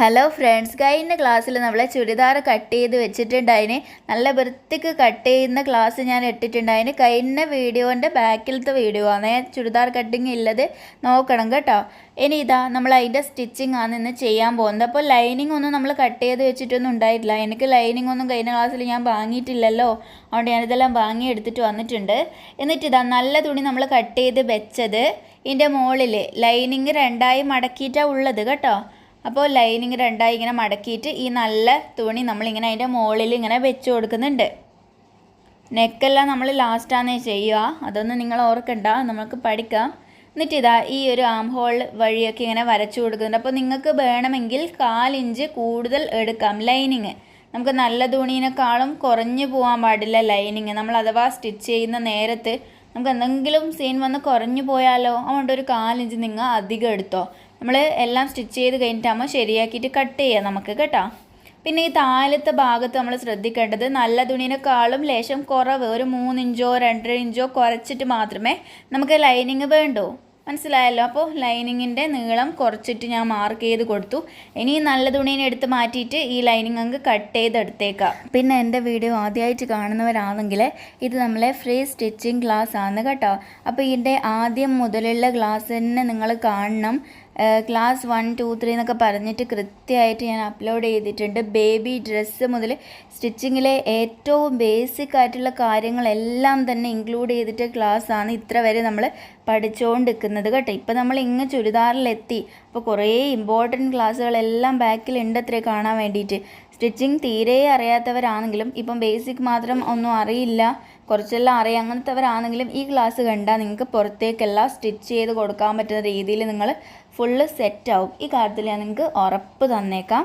Hello friends കഴിഞ്ഞ ക്ലാസ്സിൽ നമ്മളെ ചുരിദാർ കട്ട് ചെയ്ത് വെച്ചിട്ടുണ്ട് വെച്ചിട്ടുണ്ടായിന്. നല്ല വൃത്തിക്ക് കട്ട് ചെയ്യുന്ന ക്ലാസ് ഞാൻ ഇട്ടിട്ടുണ്ടായിന്. കഴിഞ്ഞ വീഡിയോന്റെ ബാക്കിലത്തെ വീഡിയോ ആണ് ചുരിദാർ കട്ടിങ് ഉള്ളത് നോക്കണം കേട്ടോ. ഇനി ഇതാ നമ്മൾ അതിന്റെ സ്റ്റിച്ചിങ് ആണ് ഇന്ന് ചെയ്യാൻ പോകുന്നത്. അപ്പോൾ ലൈനിങ് ഒന്നും നമ്മൾ കട്ട് ചെയ്ത് വെച്ചിട്ടൊന്നും ഉണ്ടായിട്ടില്ല. എനിക്ക് ലൈനിങ് ഒന്നും കഴിഞ്ഞ ക്ലാസ്സിൽ ഞാൻ വാങ്ങിയിട്ടില്ലല്ലോ. അതുകൊണ്ട് ഞാനിതെല്ലാം വാങ്ങി എടുത്തിട്ട് വന്നിട്ടുണ്ട്. എന്നിട്ട് ഇതാ നല്ല തുണി നമ്മൾ കട്ട് ചെയ്ത് വെച്ചത്. ഇതിന്റെ മുകളിൽ ലൈനിങ് രണ്ടായി മടക്കിയിട്ടാണ് ഉള്ളത് കേട്ടോ. അപ്പോൾ ലൈനിങ് രണ്ടായി ഇങ്ങനെ മടക്കിയിട്ട് ഈ നല്ല തുണി നമ്മളിങ്ങനെ അതിന്റെ മുകളിൽ ഇങ്ങനെ വെച്ച് കൊടുക്കുന്നുണ്ട്. നെക്കെല്ലാം നമ്മൾ ലാസ്റ്റാന്നേ ചെയ്യുക. അതൊന്നും നിങ്ങൾ ഓർക്കണ്ട. നമുക്ക് പഠിക്കാം. എന്നിട്ട് ഇതാ ഈ ഒരു ആം ഹോൾ വഴിയൊക്കെ ഇങ്ങനെ വരച്ചു കൊടുക്കുന്നുണ്ട്. അപ്പോൾ നിങ്ങൾക്ക് വേണമെങ്കിൽ കാലിഞ്ച് കൂടുതൽ എടുക്കാം ലൈനിങ്. നമുക്ക് നല്ല തുണീനേക്കാളും കുറഞ്ഞു പോകാൻ പാടില്ല ലൈനിങ്. നമ്മൾ അഥവാ സ്റ്റിച്ച് ചെയ്യുന്ന നേരത്ത് നമുക്ക് എന്തെങ്കിലും സീൻ വന്ന് കുറഞ്ഞു പോയാലോ അതുകൊണ്ട് ഒരു കാലിഞ്ച് നിങ്ങൾ അധികം എടുത്തോ. നമ്മൾ എല്ലാം സ്റ്റിച്ച് ചെയ്ത് കഴിഞ്ഞിട്ടാകുമ്പോൾ ശരിയാക്കിയിട്ട് കട്ട് ചെയ്യാം നമുക്ക് കേട്ടോ. പിന്നെ ഈ താഴത്തെ ഭാഗത്ത് നമ്മൾ ശ്രദ്ധിക്കേണ്ടത് നല്ല തുണീനേക്കാളും ലേശം കുറവ്. ഒരു മൂന്നിഞ്ചോ രണ്ടര ഇഞ്ചോ കുറച്ചിട്ട് മാത്രമേ നമുക്ക് ലൈനിങ് വേണ്ടൂ. മനസ്സിലായല്ലോ? അപ്പോൾ ലൈനിങ്ങിന്റെ നീളം കുറച്ചിട്ട് ഞാൻ മാർക്ക് ചെയ്ത് കൊടുത്തു. ഇനി നല്ല തുണീനെ എടുത്ത് മാറ്റിയിട്ട് ഈ ലൈനിങ് അങ്ങ് കട്ട് ചെയ്തെടുത്തേക്കാം പിന്നെ എന്റെ വീഡിയോ ആദ്യമായിട്ട് കാണുന്നവരാണെങ്കിൽ ഇത് നമ്മളെ ഫ്രീ സ്റ്റിച്ചിങ് ക്ലാസ് ആണ് കേട്ടോ. അപ്പോൾ ഇതിന്റെ ആദ്യം മുതലുള്ള ക്ലാസ് തന്നെ നിങ്ങൾ കാണണം. ക്ലാസ് വൺ ടു ത്രീ എന്നൊക്കെ പറഞ്ഞിട്ട് കൃത്യമായിട്ട് ഞാൻ അപ്ലോഡ് ചെയ്തിട്ടുണ്ട്. ബേബി ഡ്രസ്സ് മുതൽ സ്റ്റിച്ചിങ്ങിലെ ഏറ്റവും ബേസിക് ആയിട്ടുള്ള കാര്യങ്ങളെല്ലാം തന്നെ ഇൻക്ലൂഡ് ചെയ്തിട്ട് ക്ലാസ് ആണ് ഇത്ര വരെ നമ്മൾ പഠിച്ചുകൊണ്ടിരിക്കുന്നത് കേട്ടോ. ഇപ്പോൾ നമ്മൾ ഇങ്ങ് ചുരിദാറിലെത്തി. അപ്പോൾ കുറേ ഇമ്പോർട്ടന്റ് ക്ലാസ്സുകളെല്ലാം ബാക്കിലുണ്ട് അത്രേ കാണാൻ വേണ്ടിയിട്ട്. സ്റ്റിച്ചിങ് തീരെ അറിയാത്തവരാണെങ്കിലും ഇപ്പം ബേസിക് മാത്രം ഒന്നും അറിയില്ല. കുറച്ചെല്ലാം അറിയാം. അങ്ങനത്തെവരാണെങ്കിലും ഈ ക്ലാസ് കണ്ടാൽ നിങ്ങൾക്ക് പുറത്തേക്കെല്ലാം സ്റ്റിച്ച് ചെയ്ത് കൊടുക്കാൻ പറ്റുന്ന രീതിയിൽ നിങ്ങൾ ഫുള്ള് സെറ്റാവും ഈ കാര്യത്തിൽ ഞാൻ നിങ്ങൾക്ക് ഉറപ്പ് തന്നേക്കാം.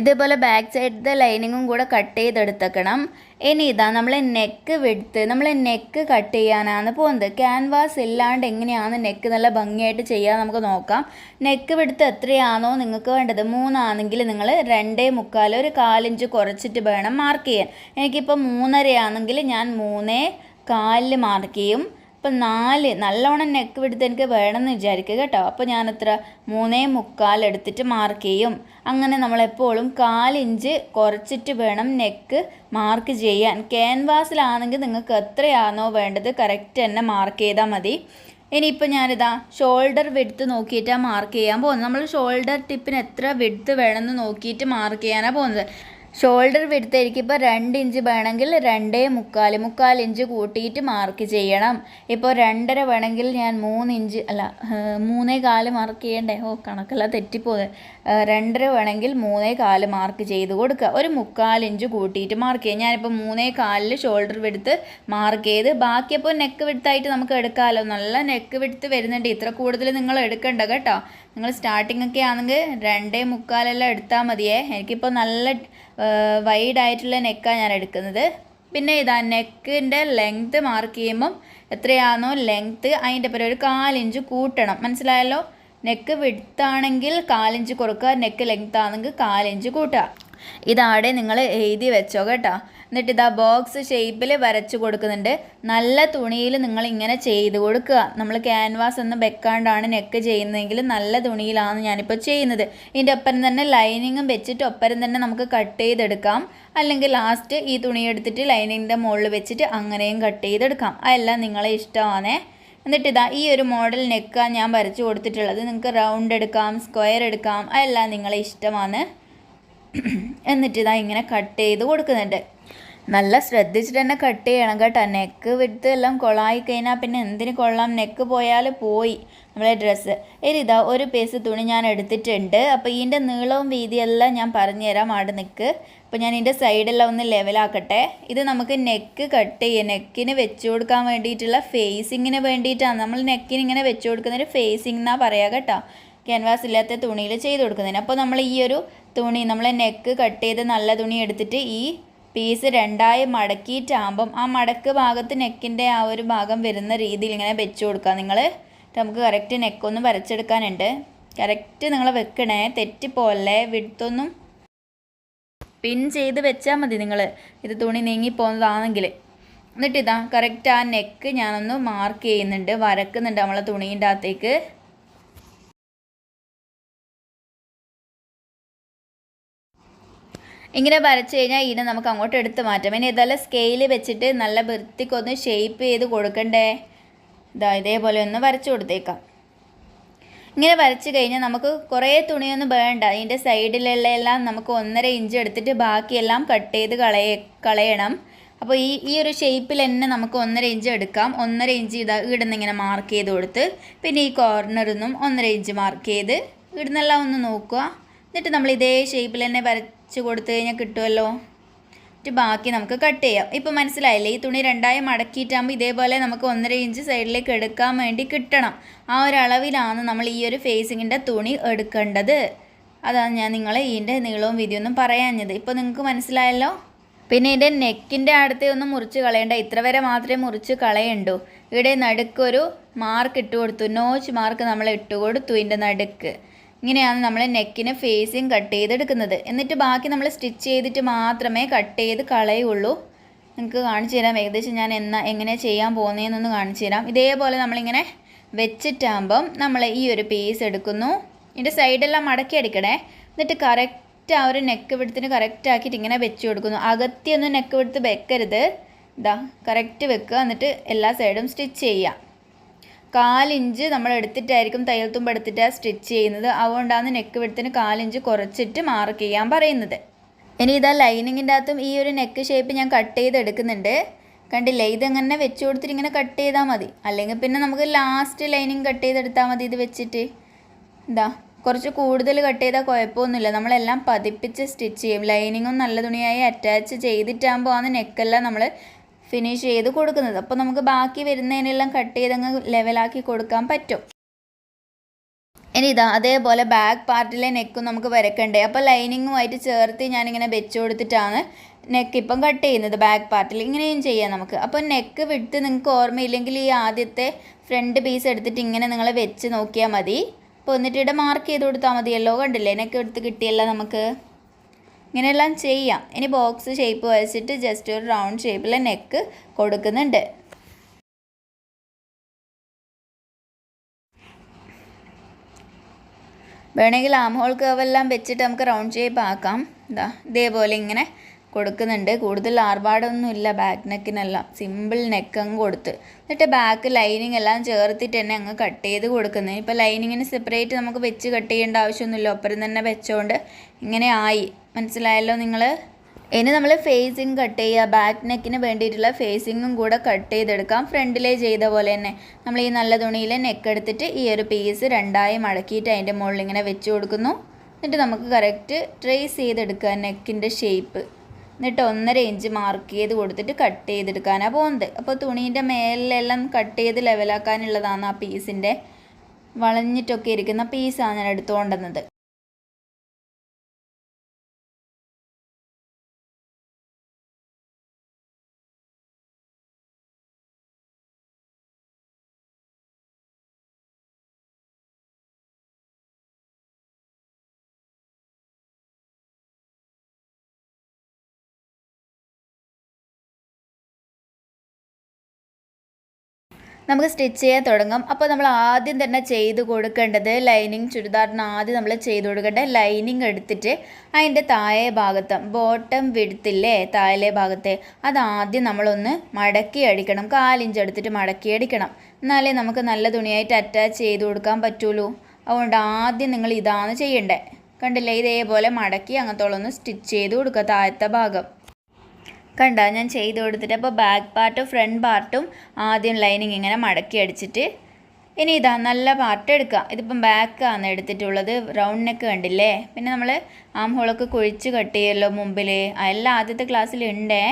ഇതേപോലെ ബാക്ക് സൈഡത്തെ ലൈനിങ്ങും കൂടെ കട്ട് ചെയ്തെടുത്തേക്കണം. ഇനി ഇതാ നമ്മൾ നെക്ക് വിടുത്ത് നമ്മൾ നെക്ക് കട്ട് ചെയ്യാനാണ് പോകുന്നത് ക്യാൻവാസ് ഇല്ലാണ്ട് എങ്ങനെയാണ് നെക്ക് നല്ല ഭംഗിയായിട്ട് ചെയ്യാൻ നമുക്ക് നോക്കാം. നെക്ക് വിടുത്ത് എത്രയാണോ നിങ്ങൾക്ക് വേണ്ടത്? മൂന്നാണെങ്കിൽ നിങ്ങൾ രണ്ടേ മുക്കാൽ ഒരു കാലിഞ്ച് കുറച്ചിട്ട് വേണം മാർക്ക് ചെയ്യാൻ. എനിക്കിപ്പോൾ മൂന്നരയാണെങ്കിൽ ഞാൻ മൂന്നേ കാലിൽ മാർക്ക് ചെയ്യും. ഇപ്പം നാല് നല്ലോണം നെക്ക് വിടുത്ത് എനിക്ക് വേണമെന്ന് വിചാരിക്കുക കേട്ടോ. അപ്പോൾ ഞാൻ എത്ര മൂന്നേ മുക്കാൽ എടുത്തിട്ട് മാർക്ക് ചെയ്യും. അങ്ങനെ നമ്മളെപ്പോഴും കാലിഞ്ച് കുറച്ചിട്ട് വേണം നെക്ക് മാർക്ക് ചെയ്യാൻ. ക്യാൻവാസിലാണെങ്കിൽ നിങ്ങൾക്ക് എത്രയാണോ വേണ്ടത് കറക്റ്റ് തന്നെ മാർക്ക് ചെയ്താൽ മതി. ഇനിയിപ്പോൾ ഞാനിതാ ഷോൾഡർ വിടുത്ത് നോക്കിയിട്ടാണ് മാർക്ക് ചെയ്യാൻ പോകുന്നത്. നമ്മൾ ഷോൾഡർ ടിപ്പിന് എത്ര വിടുത്ത് വേണമെന്ന് നോക്കിയിട്ട് മാർക്ക് ചെയ്യാനാണ് പോകുന്നത്. ഷോൾഡർ വിടുത്ത് എനിക്കിപ്പോൾ രണ്ട് ഇഞ്ച് വേണമെങ്കിൽ രണ്ടേ മുക്കാൽ മുക്കാൽ ഇഞ്ച് കൂട്ടിയിട്ട് മാർക്ക് ചെയ്യണം. ഇപ്പോൾ രണ്ടര വേണമെങ്കിൽ ഞാൻ മൂന്ന് ഇഞ്ച് അല്ല മൂന്നേ കാൽ മാർക്ക് ചെയ്യണ്ടേ? ഓ കണക്കല്ല തെറ്റിപ്പോകുന്നത് രണ്ടര വേണമെങ്കിൽ മൂന്നേ കാൽ മാർക്ക് ചെയ്ത് കൊടുക്കുക ഒരു മുക്കാൽ ഇഞ്ച് കൂട്ടിയിട്ട് മാർക്ക് ചെയ്യുക ഞാനിപ്പോൾ മൂന്നേ കാലിൽ ഷോൾഡർ വിടുത്ത് മാർക്ക് ചെയ്ത് ബാക്കിയപ്പോൾ നെക്ക് വിടുത്തായിട്ട് നമുക്ക് എടുക്കാമല്ലോ നല്ല നെക്ക് വിടുത്ത് വരുന്നുണ്ട്. ഇത്ര കൂടുതൽ നിങ്ങൾ എടുക്കണ്ട കേട്ടോ. നിങ്ങൾ സ്റ്റാർട്ടിംഗ് ഒക്കെ ആണെങ്കിൽ രണ്ടേ മുക്കാലെല്ലാം എടുത്താൽ മതിയേ. എനിക്കിപ്പോൾ നല്ല വൈഡായിട്ടുള്ള നെക്കാണ് ഞാൻ എടുക്കുന്നത്. പിന്നെ ഇതാ നെക്കിന്റെ ലെങ്ത്ത് മാർക്ക് ചെയ്യുമ്പം എത്രയാണോ ലെങ്ത്ത് അതിന്റെ പേര് ഒരു കാലിഞ്ച് കൂട്ടണം. മനസ്സിലായല്ലോ? നെക്ക് വിടുത്താണെങ്കിൽ കാലിഞ്ച് കൊടുക്കുക നെക്ക് ലെങ്ത്താണെങ്കിൽ കാലിഞ്ച് കൂട്ടുക. ഇതാടെ നിങ്ങൾ എഴുതി വെച്ചോ കേട്ടോ. എന്നിട്ട് ഇതാ ബോക്സ് ഷേപ്പിൽ വരച്ചു കൊടുക്കുന്നുണ്ട്. നല്ല തുണിയിൽ നിങ്ങൾ ഇങ്ങനെ ചെയ്ത് കൊടുക്കുക. നമ്മൾ ക്യാൻവാസ് ഒന്ന് വെക്കാണ്ടാണ് നെക്ക് ചെയ്യുന്നതെങ്കിൽ നല്ല തുണിയിലാണ് ഞാനിപ്പോൾ ചെയ്യുന്നത്. ഇതിന്റെ ഒപ്പം തന്നെ ലൈനിങ്ങും വെച്ചിട്ട് ഒപ്പം തന്നെ നമുക്ക് കട്ട് ചെയ്തെടുക്കാം. അല്ലെങ്കിൽ ലാസ്റ്റ് ഈ തുണി എടുത്തിട്ട് ലൈനിങ്ങിന്റെ മുകളിൽ വെച്ചിട്ട് അങ്ങനെയും കട്ട് ചെയ്തെടുക്കാം. അതെല്ലാം നിങ്ങളെ ഇഷ്ടമാണേ. എന്നിട്ട് ഇതാ ഈ ഒരു മോഡൽ നെക്കാണ് ഞാൻ വരച്ചു കൊടുത്തിട്ടുള്ളത്. നിങ്ങൾക്ക് റൗണ്ട് എടുക്കാം സ്ക്വയർ എടുക്കാം. അതെല്ലാം നിങ്ങളെ ഇഷ്ടമാണ്. എന്നിട്ട് ഇതാ ഇങ്ങനെ കട്ട് ചെയ്ത് കൊടുക്കുന്നുണ്ട്. നല്ല ശ്രദ്ധിച്ചിട്ട് തന്നെ കട്ട് ചെയ്യണം കേട്ടോ. നെക്ക് വിട്ട് എല്ലാം കൊളായി കഴിഞ്ഞാൽ പിന്നെ എന്തിന് കൊള്ളാം? നെക്ക് പോയാൽ പോയി നമ്മളെ ഡ്രസ്സ് ഇതാ ഒരു പീസ് തുണി ഞാൻ എടുത്തിട്ടുണ്ട്. അപ്പോൾ ഇതിന്റെ നീളവും വീതിയെല്ലാം ഞാൻ പറഞ്ഞുതരാം അവിടെ നിൽക്ക് അപ്പോൾ ഞാൻ ഇതിന്റെ സൈഡെല്ലാം ഒന്ന് ലെവലാക്കട്ടെ ഇത് നമുക്ക് നെക്ക് കട്ട് ചെയ്യുക നെക്കിന് വെച്ച് കൊടുക്കാൻ വേണ്ടിയിട്ടുള്ള ഫേസിങ്ങിന് വേണ്ടിയിട്ടാണ്. നമ്മൾ നെക്കിന് ഇങ്ങനെ വെച്ച് കൊടുക്കുന്നൊരു ഫേസിങ് എന്നാണ് പറയുക കേട്ടോ. ക്യാൻവാസ് ഇല്ലാത്ത തുണിയിൽ ചെയ്ത് കൊടുക്കുന്നതിന്. അപ്പോൾ നമ്മൾ ഈ ഒരു തുണി നമ്മൾ നെക്ക് കട്ട് ചെയ്ത് നല്ല തുണി എടുത്തിട്ട് ഈ പീസ് രണ്ടായി മടക്കിയിട്ടാകുമ്പം ആ മടക്ക് ഭാഗത്ത് നെക്കിന്റെ ആ ഒരു ഭാഗം വരുന്ന രീതിയിൽ ഇങ്ങനെ വെച്ച് കൊടുക്കുക നിങ്ങൾ നമുക്ക് കറക്റ്റ് നെക്കൊന്ന് വരച്ചെടുക്കാനുണ്ട്. കറക്റ്റ് നിങ്ങൾ വെക്കണേ. തെറ്റിപ്പോലെ വിടുത്തൊന്നും പിൻ ചെയ്ത് വെച്ചാൽ മതി നിങ്ങൾ ഇത് തുണി നീങ്ങിപ്പോകുന്നതാണെങ്കിൽ എന്നിട്ട് ഇതാ കറക്റ്റ് ആ നെക്ക് ഞാനൊന്ന് മാർക്ക് ചെയ്യുന്നുണ്ട്. വരക്കുന്നുണ്ട് നമ്മളെ തുണീന്റെ അകത്തേക്ക്. ഇങ്ങനെ വരച്ച് കഴിഞ്ഞാൽ ഇതിനെ നമുക്ക് അങ്ങോട്ട് എടുത്ത് മാറ്റാം. ഇനി ഇതെല്ലാം സ്കെയിൽ വെച്ചിട്ട് നല്ല വൃത്തിക്കൊന്ന് ഷേപ്പ് ചെയ്ത് കൊടുക്കണ്ടേ? ഇതാ ഇതേപോലെ ഒന്ന് വരച്ചു കൊടുത്തേക്കാം. ഇങ്ങനെ വരച്ചു കഴിഞ്ഞാൽ നമുക്ക് കുറേ തുണിയൊന്നും വേണ്ട. അതിന്റെ സൈഡിലുള്ള എല്ലാം നമുക്ക് ഒന്നര ഇഞ്ച് എടുത്തിട്ട് ബാക്കിയെല്ലാം കട്ട് ചെയ്ത് കളയ കളയണം. അപ്പോൾ ഈ ഈ ഒരു ഷേപ്പിൽ തന്നെ നമുക്ക് ഒന്നര ഇഞ്ച് എടുക്കാം. ഒന്നര ഇഞ്ച് ഇതാ ഇവിടുന്ന് ഇങ്ങനെ മാർക്ക് ചെയ്ത് കൊടുത്ത് പിന്നെ ഈ കോർണറിൽ നിന്നും ഒന്നര ഇഞ്ച് മാർക്ക് ചെയ്ത് ഇവിടുന്നെല്ലാം ഒന്ന് നോക്കുക. എന്നിട്ട് നമ്മൾ ഇതേ ഷേപ്പിൽ തന്നെ വരച്ച് കൊടുത്തു കഴിഞ്ഞാൽ കിട്ടുമല്ലോ എന്നിട്ട് ബാക്കി നമുക്ക് കട്ട് ചെയ്യാം. ഇപ്പോൾ മനസ്സിലായില്ലേ? ഈ തുണി രണ്ടായി മടക്കിയിട്ടാകുമ്പോൾ ഇതേപോലെ നമുക്ക് ഒന്നര ഇഞ്ച് സൈഡിലേക്ക് എടുക്കാൻ വേണ്ടി കിട്ടണം. ആ ഒരു അളവിലാണ് നമ്മൾ ഈ ഒരു ഫേസിങ്ങിന്റെ തുണി എടുക്കേണ്ടത്. അതാണ് ഞാൻ നിങ്ങളെ ഇതിന്റെ നീളവും വിധിയൊന്നും പറയാഞ്ഞത്. ഇപ്പോൾ നിങ്ങൾക്ക് മനസ്സിലായല്ലോ? പിന്നെ ഇതിന്റെ നെക്കിന്റെ അടുത്തേ ഒന്നും മുറിച്ച് കളയണ്ട. ഇത്ര വരെ മാത്രമേ മുറിച്ച് കളയണ്ടൂ ഇവിടെ നടുക്കൊരു മാർക്ക് ഇട്ട് കൊടുത്തു. നോച്ച് മാർക്ക് നമ്മൾ ഇട്ട് കൊടുത്തു ഇതിന്റെ നടുക്ക്. ഇങ്ങനെയാണ് നമ്മൾ നെക്കിന് ഫേസിങ് കട്ട് ചെയ്തെടുക്കുന്നത്. എന്നിട്ട് ബാക്കി നമ്മൾ സ്റ്റിച്ച് ചെയ്തിട്ട് മാത്രമേ കട്ട് ചെയ്ത് കളയുള്ളൂ. നിങ്ങൾക്ക് കാണിച്ചു തരാം. ഏകദേശം ഞാൻ എന്നാ എങ്ങനെ ചെയ്യാൻ പോകുന്നതെന്നൊന്ന് കാണിച്ചു തരാം. ഇതേപോലെ നമ്മളിങ്ങനെ വെച്ചിട്ടാകുമ്പം നമ്മൾ ഈ ഒരു പീസ് എടുക്കുന്നു. ഇതിന്റെ സൈഡെല്ലാം മടക്കി അടിക്കണേ. എന്നിട്ട് കറക്റ്റ് ആ ഒരു നെക്ക് വിടുത്തിന് കറക്റ്റ് ആക്കിയിട്ട് ഇങ്ങനെ വെച്ച് കൊടുക്കുന്നു. അകത്തിയൊന്നും നെക്ക് വിടുത്ത് വെക്കരുത്. ഇതാ കറക്റ്റ് വെക്കുക. എന്നിട്ട് എല്ലാ സൈഡും സ്റ്റിച്ച് ചെയ്യാം കാലിഞ്ച് നമ്മൾ എടുത്തിട്ടായിരിക്കും തയ്യൽ തുമ്പ് എടുത്തിട്ടാണ് സ്റ്റിച്ച് ചെയ്യുന്നത്. അതുകൊണ്ടാണ് നെക്ക് വിടത്തിന് കാലിഞ്ച് കുറച്ചിട്ട് മാർക്ക് ചെയ്യാൻ പറയുന്നത്. ഇനി ഇതാ ലൈനിങ്ങിന്റെ അകത്തും ഈ ഒരു നെക്ക് ഷേപ്പ് ഞാൻ കട്ട് ചെയ്ത് എടുക്കുന്നുണ്ട്. കണ്ടില്ലേ? ഇതെങ്ങനെ വെച്ച് കൊടുത്തിട്ട് ഇങ്ങനെ കട്ട് ചെയ്താൽ മതി. അല്ലെങ്കിൽ പിന്നെ നമുക്ക് ലാസ്റ്റ് ലൈനിങ് കട്ട് ചെയ്തെടുത്താൽ മതി ഇത് വെച്ചിട്ട്. ഇതാ കുറച്ച് കൂടുതൽ കട്ട് ചെയ്താൽ കുഴപ്പമൊന്നുമില്ല. നമ്മളെല്ലാം പതിപ്പിച്ച് സ്റ്റിച്ച് ചെയ്യും. ലൈനിങ്ങും നല്ല തുണിയായി അറ്റാച്ച് ചെയ്തിട്ടാകുമ്പോൾ ആണ് നെക്കെല്ലാം നമ്മൾ ഫിനിഷ് ചെയ്ത് കൊടുക്കുന്നത്. അപ്പോൾ നമുക്ക് ബാക്കി വരുന്നതിനെല്ലാം കട്ട് ചെയ്തങ്ങ് ലെവലാക്കി കൊടുക്കാൻ പറ്റും. ഇനി ഇതാ അതേപോലെ ബാക്ക് പാർട്ടിലെ നെക്കും നമുക്ക് വരക്കണ്ടേ. അപ്പോൾ ലൈനിങ്ങുമായിട്ട് ചേർത്ത് ഞാനിങ്ങനെ വെച്ച് കൊടുത്തിട്ടാണ് നെക്ക് ഇപ്പം കട്ട് ചെയ്യുന്നത് ബാക്ക് പാർട്ടിൽ ഇങ്ങനെയും ചെയ്യാം നമുക്ക്. അപ്പോൾ നെക്ക് വിട്ട് നിങ്ങൾക്ക് ഓർമ്മയില്ലെങ്കിൽ ഈ ആദ്യത്തെ ഫ്രണ്ട് പീസ് എടുത്തിട്ട് ഇങ്ങനെ നിങ്ങൾ വെച്ച് നോക്കിയാൽ മതി. അപ്പോൾ എന്നിട്ട് ഇവിടെ മാർക്ക് ചെയ്ത് കൊടുത്താൽ മതിയല്ലോ. കണ്ടില്ലേ? നെക്ക് എടുത്ത് കിട്ടിയല്ലോ നമുക്ക്. ഇങ്ങനെയെല്ലാം ചെയ്യാം. ഇനി ബോക്സ് ഷേപ്പ് വരച്ചിട്ട് ജസ്റ്റ് ഒരു റൗണ്ട് ഷേപ്പിൽ നെക്ക് കൊടുക്കുന്നുണ്ട്. വേണമെങ്കിൽ ആം ഹോൾ കർവെല്ലാം വെച്ചിട്ട് നമുക്ക് റൗണ്ട് ഷേപ്പ് ആക്കാം. ഇതാ ഇതേപോലെ ഇങ്ങനെ കൊടുക്കുന്നുണ്ട്. കൂടുതൽ ആർഭാടൊന്നും ഇല്ല ബാക്ക് നെക്കിനെല്ലാം സിമ്പിൾ നെക്ക് കൊടുത്ത്. എന്നിട്ട് ബാക്ക് ലൈനിങ് എല്ലാം ചേർത്തിട്ട് തന്നെ അങ്ങ് കട്ട് ചെയ്ത് കൊടുക്കുന്നത് ഇപ്പോൾ ലൈനിങ്ങിന് സെപ്പറേറ്റ് നമുക്ക് വെച്ച് കട്ട് ചെയ്യേണ്ട ആവശ്യമൊന്നുമില്ല. ഒപ്പരം തന്നെ വെച്ചോണ്ട് ഇങ്ങനെ ആയി. മനസ്സിലായല്ലോ നിങ്ങൾ ഇനി നമ്മൾ ഫേസിങ് കട്ട് ചെയ്യുക. ബാക്ക് നെക്കിന് വേണ്ടിയിട്ടുള്ള ഫേസിങ്ങും കൂടെ കട്ട് ചെയ്തെടുക്കാം. ഫ്രണ്ടിലേ ചെയ്ത പോലെ തന്നെ. നമ്മൾ ഈ നല്ല തുണിയിൽ നെക്ക് എടുത്തിട്ട് ഈ ഒരു പീസ് രണ്ടായി മടക്കിയിട്ട് അതിന്റെ മുകളിൽ ഇങ്ങനെ വെച്ച് കൊടുക്കുന്നു. എന്നിട്ട് നമുക്ക് കറക്റ്റ് ട്രേസ് ചെയ്തെടുക്കുക നെക്കിന്റെ ഷേപ്പ് എന്നിട്ട് ഒന്നര ഇഞ്ച് മാർക്ക് ചെയ്ത് കൊടുത്തിട്ട് കട്ട് ചെയ്തെടുക്കാനാണ് പോകുന്നത് അപ്പോൾ തുണീന്റെ മേലെല്ലാം കട്ട് ചെയ്ത് ലെവലാക്കാനുള്ളതാണ് ആ പീസിന്റെ വളഞ്ഞിട്ടൊക്കെ ഇരിക്കുന്ന പീസാണ് ഞാൻ എടുത്തുകൊണ്ടുവന്നത്. നമുക്ക് സ്റ്റിച്ച് ചെയ്യാൻ തുടങ്ങാം. അപ്പോൾ നമ്മൾ ആദ്യം തന്നെ ചെയ്ത് കൊടുക്കേണ്ടത് ലൈനിങ് ചുരിദാറിന് ആദ്യം നമ്മൾ ചെയ്ത് കൊടുക്കേണ്ട ലൈനിങ് എടുത്തിട്ട് അതിന്റെ താഴെ ഭാഗത്ത് ബോട്ടം വിടുത്തില്ലേ താഴെ ഭാഗത്തെ അതാദ്യം നമ്മളൊന്ന് മടക്കി അടിക്കണം. കാലിഞ്ച് എടുത്തിട്ട് മടക്കി അടിക്കണം. എന്നാലേ നമുക്ക് നല്ല തുണിയായിട്ട് അറ്റാച്ച് ചെയ്ത് കൊടുക്കാൻ പറ്റുള്ളൂ. അതുകൊണ്ട് ആദ്യം നിങ്ങൾ ഇതാണ് ചെയ്യേണ്ടത്. കണ്ടില്ലേ? ഇതേപോലെ മടക്കി അങ്ങനത്തോളം ഒന്ന് സ്റ്റിച്ച് ചെയ്ത് കൊടുക്കുക താഴത്തെ ഭാഗം. കണ്ട? ഞാൻ ചെയ്ത് കൊടുത്തിട്ട് അപ്പോൾ ബാക്ക് പാർട്ടും ഫ്രണ്ട് പാർട്ടും ആദ്യം ലൈനിങ് ഇങ്ങനെ മടക്കി അടിച്ചിട്ട് ഇനി ഇതാ നല്ല പാർട്ട് എടുക്കുക ഇതിപ്പം ബാക്കാണ് എടുത്തിട്ടുള്ളത്. റൗണ്ട് നെക്ക് കണ്ടില്ലേ? പിന്നെ നമ്മൾ ആം ഹോളൊക്കെ കുഴിച്ച് കട്ട് ചെയ്യുമല്ലോ മുമ്പിൽ അതെല്ലാം ആദ്യത്തെ ക്ലാസ്സിൽ ഉണ്ടേ.